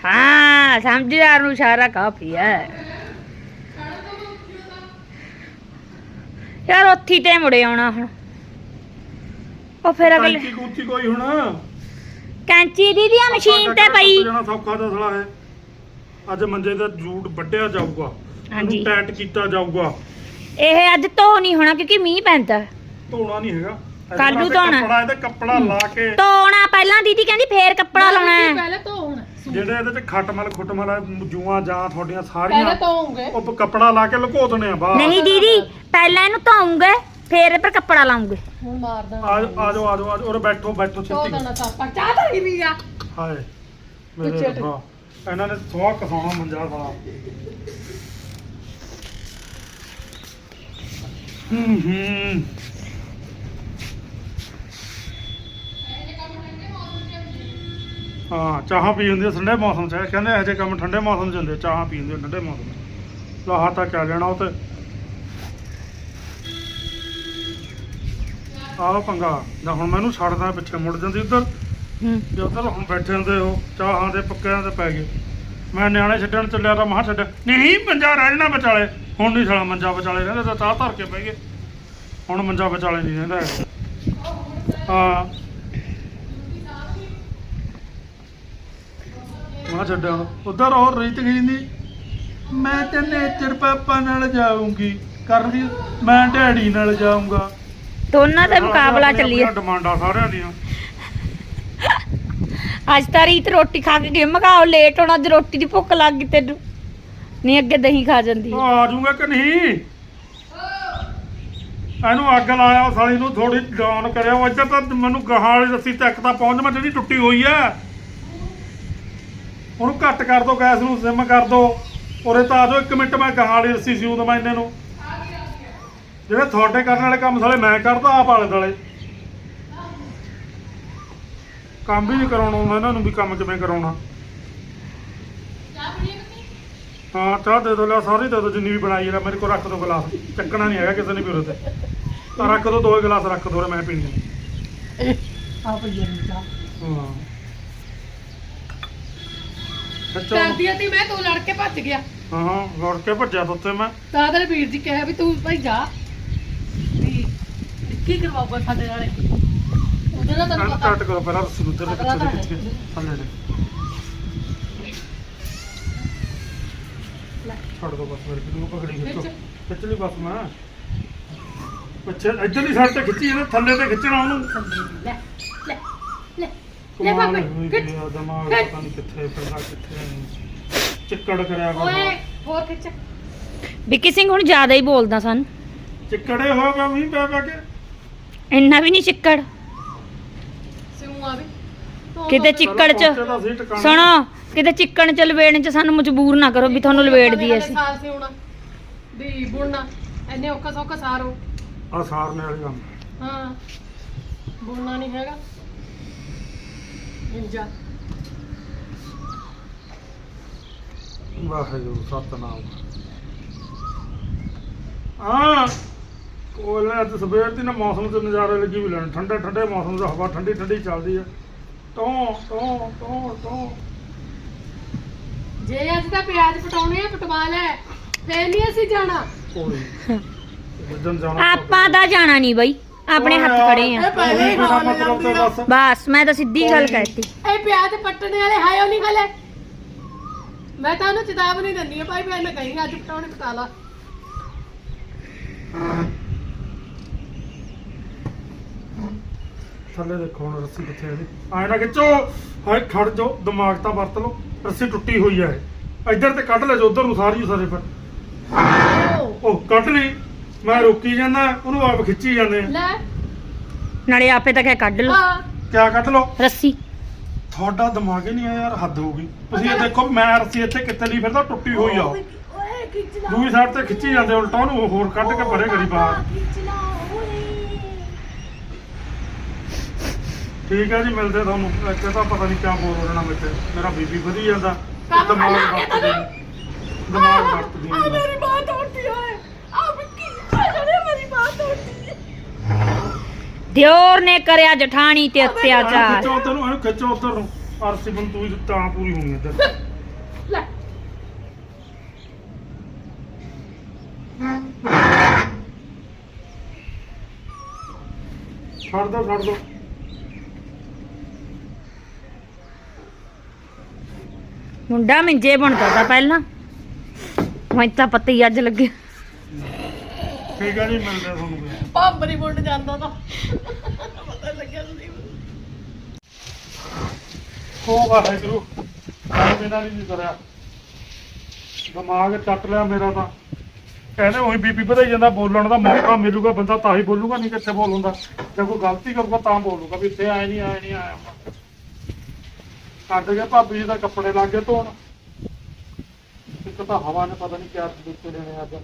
ਹਾਂ ਸਮਝਦਾਰ ਨੂੰ ਇਸ਼ਾਰਾ ਕਾਫੀ ਹੈ। ਯਾਰ ਉੱਥੀ ਤੇ ਮੁੜੇ ਆਉਣਾ ਹੁਣ। ਉਹ ਫਿਰ ਅਗਲੇ ਕੈਂਚੀ ਕੂਚੀ ਕੋਈ ਹੁਣ? ਕੈਂਚੀ ਦੀਦੀ ਆ ਮਸ਼ੀਨ ਤੇ ਪਈ। ਜਣਾ ਸੌਖਾ ਦਾ ਸਲਾ ਹੈ। ਅੱਜ ਮੰਜੇ ਦਾ ਜੂਟ ਵੱਢਿਆ ਜਾਊਗਾ। ਹਾਂਜੀ। ਟਾਈਟ ਕੀਤਾ ਜਾਊਗਾ। ਇਹ ਅੱਜ ਧੋ ਨਹੀਂ ਹੋਣਾ ਕਿਉਂਕਿ ਮੀਂਹ ਪੈਂਦਾ। ਧੋਣਾ ਨਹੀਂ ਹੈਗਾ। ਕੱਲ੍ਹ ਨੂੰ ਧੋਣਾ। ਕੱਪੜਾ ਇਹਦੇ ਕੱਪੜਾ ਲਾ ਕੇ ਧੋਣਾ ਪਹਿਲਾਂ ਦੀਦੀ ਕਹਿੰਦੀ ਫੇਰ ਕੱਪੜਾ ਲਾਉਣਾ ਹੈ। ਪਹਿਲਾਂ ਤੋਂ ਹੁਣ ਜਿਹੜੇ ਇਹਦੇ ਚ ਖਟਮਲ ਖੁਟਮਲ ਆ, ਜੂਆਂ ਜਾਂ ਤੁਹਾਡੀਆਂ ਪਹਿਲਾਂ ਸਾਰੀਆਂ ਤੋਂ ਹੋਊਗੇ ਉਹ ਕੱਪੜਾ ਲਾ ਕੇ ਲੁਕੋ ਦਨੇ ਆ ਬਾਹਰ ਨਹੀਂ ਦੀਦੀ ਪਹਿਲਾਂ ਇਹਨੂੰ ਧੋਉਂਗੇ ਫੇਰ ਪਰ ਕੱਪੜਾ ਲਾਉਂਗੇ ਹੁਣ ਮਾਰਦਾ ਆ ਜਾਓ ਆ ਜਾਓ ਆ ਜਾਓ ਆ ਜਾਓ ਉਰੇ ਬੈਠੋ ਬੈਠੋ ਤੋ ਛੇਤੀ ਦਣਾ ਸਾਪਾ ਚਾਹ ਤਾਂ ਨਹੀਂ ਪੀ ਗਿਆ ਹਾਏ ਮੇਰੇ ਚਿੱਟ। ਰੱਬਾ। ਇਹਨਾਂ ਨੇ ਸਵਾ ਕਸਾਉਣਾ ਮੰਜਾ ਸਾਲਾ ਹੂੰ ਹੂੰ। ਹਾਂ ਚਾਹਾਂ ਪੀ ਹੁੰਦੀ ਆ ਠੰਡੇ ਮੌਸਮ 'ਚ ਕਹਿੰਦੇ ਇਹੋ ਜਿਹੇ ਕੰਮ ਠੰਡੇ ਮੌਸਮ 'ਚ ਹੁੰਦੇ ਆ, ਚਾਹਾਂ ਪੀ ਹੁੰਦੀ ਆ ਠੰਡੇ ਮੌਸਮ 'ਚ। ਲਾਹਾ ਤਾਂ ਕਿਆ ਲੈਣਾ ਉਹ ਤੇ। ਆਹ ਪੰਗਾ ਨਾ ਹੁਣ ਮੈਨੂੰ ਛੱਡਦਾ ਪਿੱਛੇ ਮੁੜ ਜਾਂਦੀ ਉੱਧਰ। ਹੂੰ। ਜੇ ਉੱਧਰ ਹੁਣ ਬੈਠੇ ਹੁੰਦੇ ਹੋ ਚਾਹਾਂ ਦੇ ਪੱਕਿਆਂ ਤੇ ਪੈ ਗਏ। ਮੈਂ ਨਿਆਣੇ ਛੱਡਣ ਚੱਲਿਆ ਤਾਂ ਮਹਾ ਛੱਡ। ਨਹੀਂ ਮੰਜਾ ਰਹਿ ਜਾਣਾ ਵਿਚਾਲੇ। ਹੁਣ ਨਹੀਂ ਸਾਲਾ ਮੰਜਾ ਵਿਚਾਲੇ ਰਹਿੰਦਾ ਤਾਂ ਚਾਹ ਧਰ ਕੇ ਬਹਿ ਗਏ। ਹੁਣ ਮੰਜਾ ਵਿਚਾਲੇ ਨਹੀਂ ਰਹਿੰਦਾ ਹੈਗਾ। ਹਾਂ। ਮਹਾ ਛੱਡਿਆ। ਉਧਰ ਹੋਰ ਰੀਤ ਨਹੀਂ ਮੈਂ ਤੇ ਨੇਚਰ ਪਾਪਾ ਨਾਲ ਜਾਊਂਗੀ ਕਰਦੀ ਮੈਂ ਡੈਡੀ ਨਾਲ ਜਾਊਂਗਾ। ਦੋਨਾਂ ਦਾ ਮੁਕਾਬਲਾ ਚੱਲੀ ਹੈ ਡਿਮਾਂਡਾਂ ਸਾਰਿਆਂ ਦੀਆਂ। ਅੱਜ ਤਾਂ ਰੀਤ ਰੋਟੀ ਖਾ ਕੇ ਗਈ। ਮਗਾਓ ਲੇਟ ਹੋਣਾ ਅੱਜ ਰੋਟੀ ਦੀ ਭੁੱਖ ਲੱਗ ਗਈ ਤੈਨੂੰ। ਨਹੀਂ ਅੱਗੇ ਦਹੀਂ ਖਾ ਜਾਂਦੀ ਉਹ ਆ ਜਾਊਗਾ ਕਿ ਨਹੀਂ? ਇਹਨੂੰ ਅੱਗ ਲਾਇਆ ਸਾਲੀ ਨੂੰ ਥੋੜੀ ਡਾਊਨ ਕਰਿਆ। ਉਹ ਇੱਧਰ ਤਾਂ ਮੈਨੂੰ ਗਾਹਾਂ ਵਾਲੀ ਰੱਸੀ ਤੱਕ ਤਾਂ ਪਹੁੰਚ ਮੈਂ ਜਿਹੜੀ ਟੁੱਟੀ ਹੋਈ ਐ ਉਹਨੂੰ ਘੱਟ ਕਰ ਦੋ ਗੈਸ ਨੂੰ ਸਿਮ ਕਰ ਦੋ। ਉਰੇ ਤਾਂ ਆ ਜਾਓ 1 ਮਿੰਟ ਮੈਂ ਗਾਹਾਂ ਵਾਲੀ ਰੱਸੀ ਸਿਉਂ ਦਵਾਂ ਇਹਨਾਂ ਨੂੰ। ਜਿਹੜੇ ਤੁਹਾਡੇ ਕਰਨ ਵਾਲੇ ਕੰਮ ਸਾਲੇ ਮੈਂ ਕਰਦਾ ਆਪ ਆਲੇ ਦਾਲੇ ਕੰਮ ਵੀ ਨਹੀਂ ਕਰਾਉਣਾ ਉਹਨਾਂ ਇਹਨਾਂ ਨੂੰ ਵੀ ਕੰਮ ਕਿਵੇਂ ਕਰਾਉਣਾ। ਹਾਂ ਚਾਹ ਦੇ ਦੋ ਲਿਆ ਸਾਰੀ ਦੇ ਦੋ ਜਿੰਨੀ ਵੀ ਬਣਾਈ ਹੈ ਮੇਰੇ ਕੋਲ ਰੱਖ ਦੋ ਗਲਾਸ। ਚੱਕਣਾ ਨਹੀਂ ਹੈਗਾ ਕਿਸੇ ਨੇ ਵੀ ਉਰੇ ਤੇ। ਤਾਂ ਰੱਖ ਦੋ ਦੋ ਗਲਾਸ ਰੱਖ ਦੋ ਮੈਂ ਪੀਣੀ ਹੈ। ਆ ਪਈ ਜਾਂਦੀ ਚਾਹ। ਹਾਂ। ਅੱਛਾ ਕਰਦੀ ਤੇ ਮੈਂ ਤੂੰ ਲੜ ਕੇ ਭੱਜ ਗਿਆ। ਹਾਂ ਹਾਂ ਗੜ ਕੇ ਭੱਜਿਆ ਤਾਂ ਉੱਤੇ ਮੈਂ। ਤਾਂ ਤੇਰੇ ਵੀਰ ਜੀ ਕਿਹਾ ਵੀ ਤੂੰ ਭਾਈ ਜਾ। ਵੀ ਕੀ ਕਰਵਾਊਗਾ ਸਾਡੇ ਨਾਲੇ? ਉਹਦੇ ਨਾਲ ਤੈਨੂੰ ਐਨ ਪਤਾ ਕੱਟ ਕਰੋ ਪਹਿਲਾਂ ਰੱਸੀ ਉੱਧਰ ਦੇ ਪਿੱਛੇ ਦੇ ਪਿੱਛੇ। ਥੱਲੇ ਦੇ। ਛੱਡ ਦੋ ਬਸ ਮੇਰੇ ਕੋਲ ਪਕੜੀ ਖਿੱਚੋ। ਖਿੱਚ। ਖਿੱਚ ਲਈ ਬਸ ਮੈਂ। ਪਿੱਛੇ ਇੱਧਰਲੀ ਸਾਈਡ ਤੇ ਖਿੱਚੀ ਇਹਨੇ ਥੱਲੇ ਤੇ ਖਿੱਚਣਾ ਉਹਨੂੰ। ਲੈ। ਲੈ ਲੈ ਲੈ ਕਮਾਲ ਬਾਬੇ ਹੋਈ ਖਿੱਚ। ਪਈ ਆ, ਦਿਮਾਗ ਖਿੱਚ। ਪਤਾ ਨਹੀਂ ਕਿੱਥੇ ਫਿਰਦਾ ਕਿੱਥੇ ਨਹੀਂ। ਚਿੱਕੜ ਕਰਿਆ ਓਏ ਵਾ ਹੋਰ ਖਿੱਚ ਵਿੱਕੀ ਸਿੰਘ ਹੁਣ ਜ਼ਿਆਦਾ ਹੀ ਬੋਲਦਾ ਸਨ। ਚਿੱਕੜੇ ਹੋਇਆ ਵਾ ਮੀਂਹ ਪੈ ਪੈ ਕੇ। ਇੰਨਾ ਵੀ ਨਹੀਂ ਚਿੱਕੜ। ਸਿਉਂ ਆ ਵੀ। ਕਿਤੇ ਚਿੱਕੜ ਚ ਪਹੁੰਚੇ ਤਾਂ ਸੀ ਟਿਕਾਣੇ। ਸੁਣੋ ਕਿਤੇ ਚਿੱਕਣ ਚ ਲਵੇੜਨ ਚ ਸਾਨੂੰ ਮਜਬੂਰ ਨਾ ਕਰੋ ਵੀ ਤੁਹਾਨੂੰ ਲਵੇੜਦੀ ਐ ਅਸੀਂ। ਸਾਲ ਸਿਉਣਾ। ਵੀ ਬੁਣਨਾ। ਐਨੇ ਔਖਾ ਸੌਖਾ ਸਾਰੋ। ਆ ਸਾਰਨੇ ਵਾਲੀ ਗੱਲ। ਹਾਂ। ਬੁਣਨਾ ਨਹੀਂ ਹੈਗਾ। ਇੰਜਾ ਵਾਹਿਗੁਰੂ ਸਤਨਾਮ। ਆ ਕੋਲੇ ਅੱਜ ਸਵੇਰ ਦੀ ਨਾ ਮੌਸਮ ਤੇ ਨਜ਼ਾਰੇ ਲੱਗੀ ਵੀ ਲੈਣ। ਠੰਡੇ ਠੰਡੇ ਮੌਸਮ ਦਾ ਹਵਾ ਠੰਡੀ ਠੰਡੀ ਚੱਲਦੀ ਆ ਟੋਂ ਟੋਂ ਟੋਂ ਟੋਂ ਜੇ ਅੱਜ ਤਾਂ ਪਿਆਜ਼ ਪਟਾਉਣੇ ਆ ਪਟਵਾ ਲੈ। ਫੇਰ ਨਹੀਂ ਅਸੀਂ ਜਾਣਾ। ਕੋਈ ਜਿੱਦਣ ਜਾਣਾ ਆਪਾਂ ਤਾਂ ਜਾਣਾ ਨਹੀਂ ਬਈ। ਆਪਣੇ ਹੱਥ ਖੜੇ ਆ। ਪਹਿਲੇ ਹੀ ਬਸ। ਬਸ ਮੈਂ ਤਾਂ ਸਿੱਧੀ ਗੱਲ ਕਹਿਤੀ। ਇਹ ਪਿਆਜ਼ ਪੱਟਣੇ ਵਾਲੇ ਹਾਇਓ ਨਹੀਂ ਗਲੇ ਮੈਂ ਤਾਂ ਉਹਨੂੰ ਚੇਤਾਵਨੀ ਦਿੰਦੀ ਆ ਭਾਈ ਮੈਂ ਨਾ ਕਹੀਂ ਅੱਜ ਪਟਾਉਣੇ ਪਟਾ ਲਾ। ਥੱਲੇ ਦੇਖੋ ਹੁਣ ਰੱਸੀ ਕਿੱਥੇ ਹੈ ਇਹਦੀ। ਆਏ ਨਾ ਖਿੱਚੋ। ਹਾਏ ਖੜ ਜਾਓ ਦਿਮਾਗ ਤਾਂ ਵਰਤ ਲਓ। ਰੱਸੀ ਟੁੱਟੀ ਹੋਈ ਹੈ ਇਹ। ਇੱਧਰ ਤੇ ਕੱਢ ਲੈ ਜੋ ਉਧਰ ਨੂੰ ਸਾਰੀ ਸਾਰੇ ਪਰ ਉਹ ਕੱਢ ਲਈ। ਮੈਂ ਰੋਕੀ ਜਾਂਦਾ ਉਹਨੂੰ ਆਪ ਖਿੱਚੀ ਜਾਂਦੇ ਆ। ਲੈ। ਨਾਲੇ ਆਪੇ ਤਾਂ ਕਹਿ ਕੱਢ ਲਓ। ਆ ਕਿਆ ਕੱਢ ਲਓ? ਰੱਸੀ। ਤੁਹਾਡਾ ਦਿਮਾਗ ਹੀ ਨਹੀਂ ਆ ਯਾਰ ਹੱਦ ਹੋ ਗਈ। ਤੁਸੀਂ ਇਹ ਦੇਖੋ ਮੈਂ ਰੱਸੀ ਇੱਥੇ ਕਿੱਥੇ ਨਹੀਂ ਫਿਰਦਾ ਟੁੱਟੀ ਹੋਈ ਆ ਉਹ। ਓਏ ਖਿੱਚ ਲਾ ਦੂਜੀ ਸਾਈਡ ਤੇ ਖਿੱਚੀ ਜਾਂਦੇ ਉਲਟਾ ਉਹਨੂੰ ਹੋਰ ਕੱਢ ਕੇ ਪਰੇ ਕਰੀ ਬਾਹਰ। ਖਿੱਚ ਲਾ ਓਏ। ਠੀਕ ਹੈ ਜੀ ਮਿਲਦੇ ਤੁਹਾਨੂੰ। ਇੱਥੇ ਤਾਂ ਪਤਾ ਨਹੀਂ ਕਿਆ ਬੋਲ ਰਹਿਣਾ ਵਿੱਚ ਮੇਰਾ ਬੀਬੀ ਵਧੀ ਜਾਂਦਾ। ਕੰਮ ਦਿਮਾਗ ਕਰ ਵਰਤਦੀ। ਦਿਮਾਗ ਵਰਤਦੀ ਆ। ਮੇਰੀ ਬਾਹ ਤੋੜਦੀ ਓਏ ਆ ਵਿੱਕੀ ਆ ਜਿਹੜੇ ਮੇਰੀ ਬਾਹ ਤੋੜਦੀ ਦਿਓਰ ਨੇ ਕਰਿਆ ਜਠਾਣੀ ਤੇ ਅਤਿਆਚਾਰ ਖਿੱਚੋ ਉਧਰ ਨੂੰ ਇਹਨੂੰ ਖਿੱਚੋ ਉਧਰ ਨੂੰ। ਅਰਸੀ ਬੰ ਤੂੰ ਤਾਂ ਪੂਰੀ ਹੋਣੀ ਇੱਧਰ। ਲੈ। ਛੱਡ ਦੋ ਛੱਡ ਦੋ। ਮੁੰਡਾ ਮਿੰਜੇ ਬਣਦਾ ਤਾਂ ਪਹਿਲਾਂ। ਮੈਂ ਤਾਂ ਪਤਾ ਹੀ ਅੱਜ ਲੱਗੇ ਠੀਕ ਹੈ ਜੀ ਮਿਲਦੇ ਆ ਤੁਹਾਨੂੰ ਫਿਰ। ਮੁੰਡ ਜਾਂਦਾ ਤਾਂ। ਪਤਾ ਲੱਗਿਆ ਨਹੀਂ। ਹੋ ਵਾਹਿਗੁਰੂ ਮੈਂ ਮੇਰਾ ਨਹੀਂ ਕਰਿਆ। ਦਿਮਾਗ ਚੱਟ ਲਿਆ ਮੇਰਾ ਤਾਂ। ਕਹਿੰਦੇ ਉਹੀ ਬੀਬੀ ਵਧਾਈ ਜਾਂਦਾ ਬੋਲਣ ਦਾ ਮੌਕਾ ਮਿਲੂਗਾ ਬੰਦਾ ਤਾਂ ਹੀ ਬੋਲੂਗਾ ਨਹੀਂ ਕਿੱਥੇ ਬੋਲ ਹੁੰਦਾ ਜੇ ਕੋਈ ਗਲਤੀ ਕਰੂਗਾ ਤਾਂ ਬੋਲੂਗਾ ਵੀ ਇੱਥੇ ਆਏ ਨਹੀਂ ਆਏ ਨਹੀਂ ਆਇਆ ਕੱਢ ਗਿਆ ਭਾਬੀ ਜੀ ਦਾ ਕੱਪੜੇ ਲੱਗ ਗਏ ਧੋਣ। ਇੱਕ ਤਾਂ ਹਵਾ ਨੇ ਪਤਾ ਨਹੀਂ ਕਿਆ ਦਿੱਤੇ ਨੇ ਅੱਜ।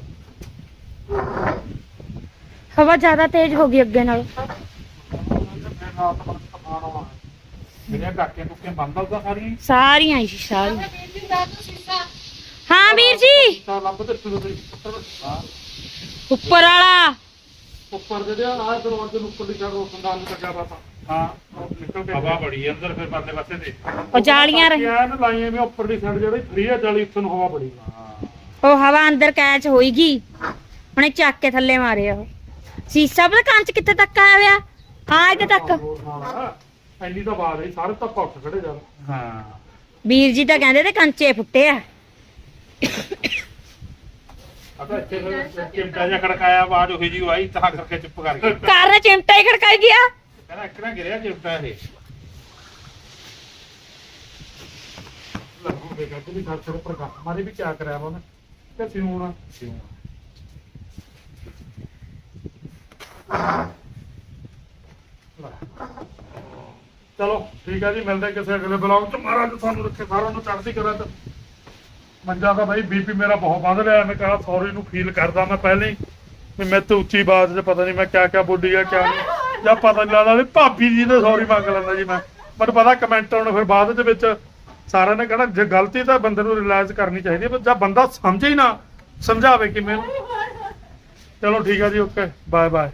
ਹਵਾ ਜ਼ਿਆਦਾ ਤੇਜ਼ ਹੋ ਗਈ ਅੱਗੇ ਨਾਲੋਂ। ਜਿਹੜੀਆਂ ਕਾਕੇ ਸਾਰੀਆਂ ਹੀ। ਸਾਰੀਆਂ ਹੀ ਸਾਰੀਆਂ ਬੀਬੀ ਦਾ ਵੀਰ ਜੀ। ਲੱਭ ਤੇ ਉੱਪਰ ਵਾਲਾ। ਉੱਪਰ ਜਿਹੜੇ ਆ ਦਰਵਾਜ਼ੇ ਨੂੰ ਉੱਪਰ ਲਿਖਿਆ ਰੋਸ਼ਨਦਾਨ ਨੂੰ ਲੱਗਿਆ ਵਾ ਤਾਂ ਹਾਂ ਉਹ ਨਿਕਲ ਕੇ ਹਵਾ ਬੜੀ ਅੰਦਰ ਫਿਰ ਪਰਲੇ ਪਾਸੇ ਤੇ ਉਹ ਜਾਲੀਆਂ ਰਹੀ ਲਾਈਆਂ ਵੀ ਉੱਪਰਲੀ ਸਾਈਡ ਜਿਹੜੀ ਫਰੀ ਆ ਜਾਲੀ ਉੱਥੋਂ ਹਵਾ ਬੜੀ। ਉਹ ਹਵਾ ਅੰਦਰ ਕੈਚ ਹੋਈਗੀ। ਉਹਨੇ ਚੱਕ ਕੇ ਥੱਲੇ ਮਾਰਿਆ ਉਹ। ਸੀਸਾ ਪਤਾ ਕੰਚ ਕਿੱਥੇ ਤੱਕ ਆਇਆ ਹੋਇਆ? ਹਾਂ ਇੱਥੇ ਤੱਕ। ਇੰਨੀ ਤਾਂ ਬਾਤ ਹੈ ਸਾਰੇ ਤਾਂ ਉੱਠ ਖੜੇ ਜਾ। ਹਾਂ। ਵੀਰ ਜੀ ਤਾਂ ਕਹਿੰਦੇ ਤੇ ਕੰਚੇ ਫੁੱਟੇ ਆ। ਅਗਾ ਇੱਥੇ ਫਿਰ ਚਿਮਟਾ ਜਿਹਾ ਖੜਕਾਇਆ ਆਵਾਜ਼ ਉਹੀ ਜੀ ਆਈ ਤਾਂ ਕਰਕੇ ਚੁੱਪ ਕਰ ਗਿਆ ਕਾਰ ਨੇ ਚਿਮਟਾ ਹੀ ਖੜਕਾਈ ਗਿਆ। ਕਹਿੰਦਾ ਇੱਕ ਨਾ ਗਿਰਿਆ ਚਿਮਟਾ ਇਹ। ਲੱਗੂ ਬੇਗਾ ਕਿ ਵੀ ਖਰਚ ਉੱਪਰ ਕਰ ਮਾਰੇ ਵੀ ਕਿਆ ਕਰਿਆ ਉਹਨੇ। ਤੇ ਸਿਉਣਾ। ਚਲੋ, ਠੀਕ ਹੈ ਜੀ, ਮਿਲਦੇ ਕਿਸੇ ਅਗਲੇ ਬਲੌਗ ਚ। ਮਹਾਰਾਜ ਤੁਹਾਨੂੰ ਰੱਖੇ ਸਾਰਿਆਂ ਨੂੰ ਚੜ੍ਹਦੀ ਕਰਾਂ ਤੇ ਮੰਜਾ ਦਾ ਬਾਈ ਬੀਪੀ ਮੇਰਾ ਬਹੁਤ ਵੱਧ ਰਿਹਾ ਮੈਂ ਕਹਾ ਸੌਰੀ ਨੂੰ ਫੀਲ ਕਰਦਾ ਮੈਂ ਪਹਿਲਾਂ ਹੀ। ਵੀ ਮੈਂ ਤੇ ਉੱਚੀ ਬਾਤ 'ਚ ਪਤਾ ਨਹੀਂ ਮੈਂ ਕਿਆ ਕਿਆ ਬੋਲੀ ਆ, ਕਿਆ ਨਹੀਂ। ਜਾਂ ਪਤਾ ਨਹੀਂ ਲੱਗਦਾ ਵੀ ਭਾਬੀ ਜੀ ਨੇ ਸੌਰੀ ਮੰਗ ਲੈਂਦਾ ਜੀ ਮੈਂ। ਮੈਨੂੰ ਪਤਾ ਕਮੈਂਟ ਆਉਣ ਫਿਰ ਬਾਅਦ ਦੇ ਵਿੱਚ ਸਾਰਿਆਂ ਨੇ ਕਹਿਣਾ, ਜੇ ਗਲਤੀ ਤਾਂ ਬੰਦੇ ਨੂੰ ਰਿਅਲਾਈਜ਼ ਕਰਨੀ ਚਾਹੀਦੀ ਪਰ ਜਦ ਬੰਦਾ ਸਮਝੇ ਹੀ ਨਾ, ਸਮਝਾਵੇ ਕਿਵੇਂ। ਚਲੋ ਠੀਕ ਹੈ ਜੀ ਓਕੇ ਬਾਏ ਬਾਏ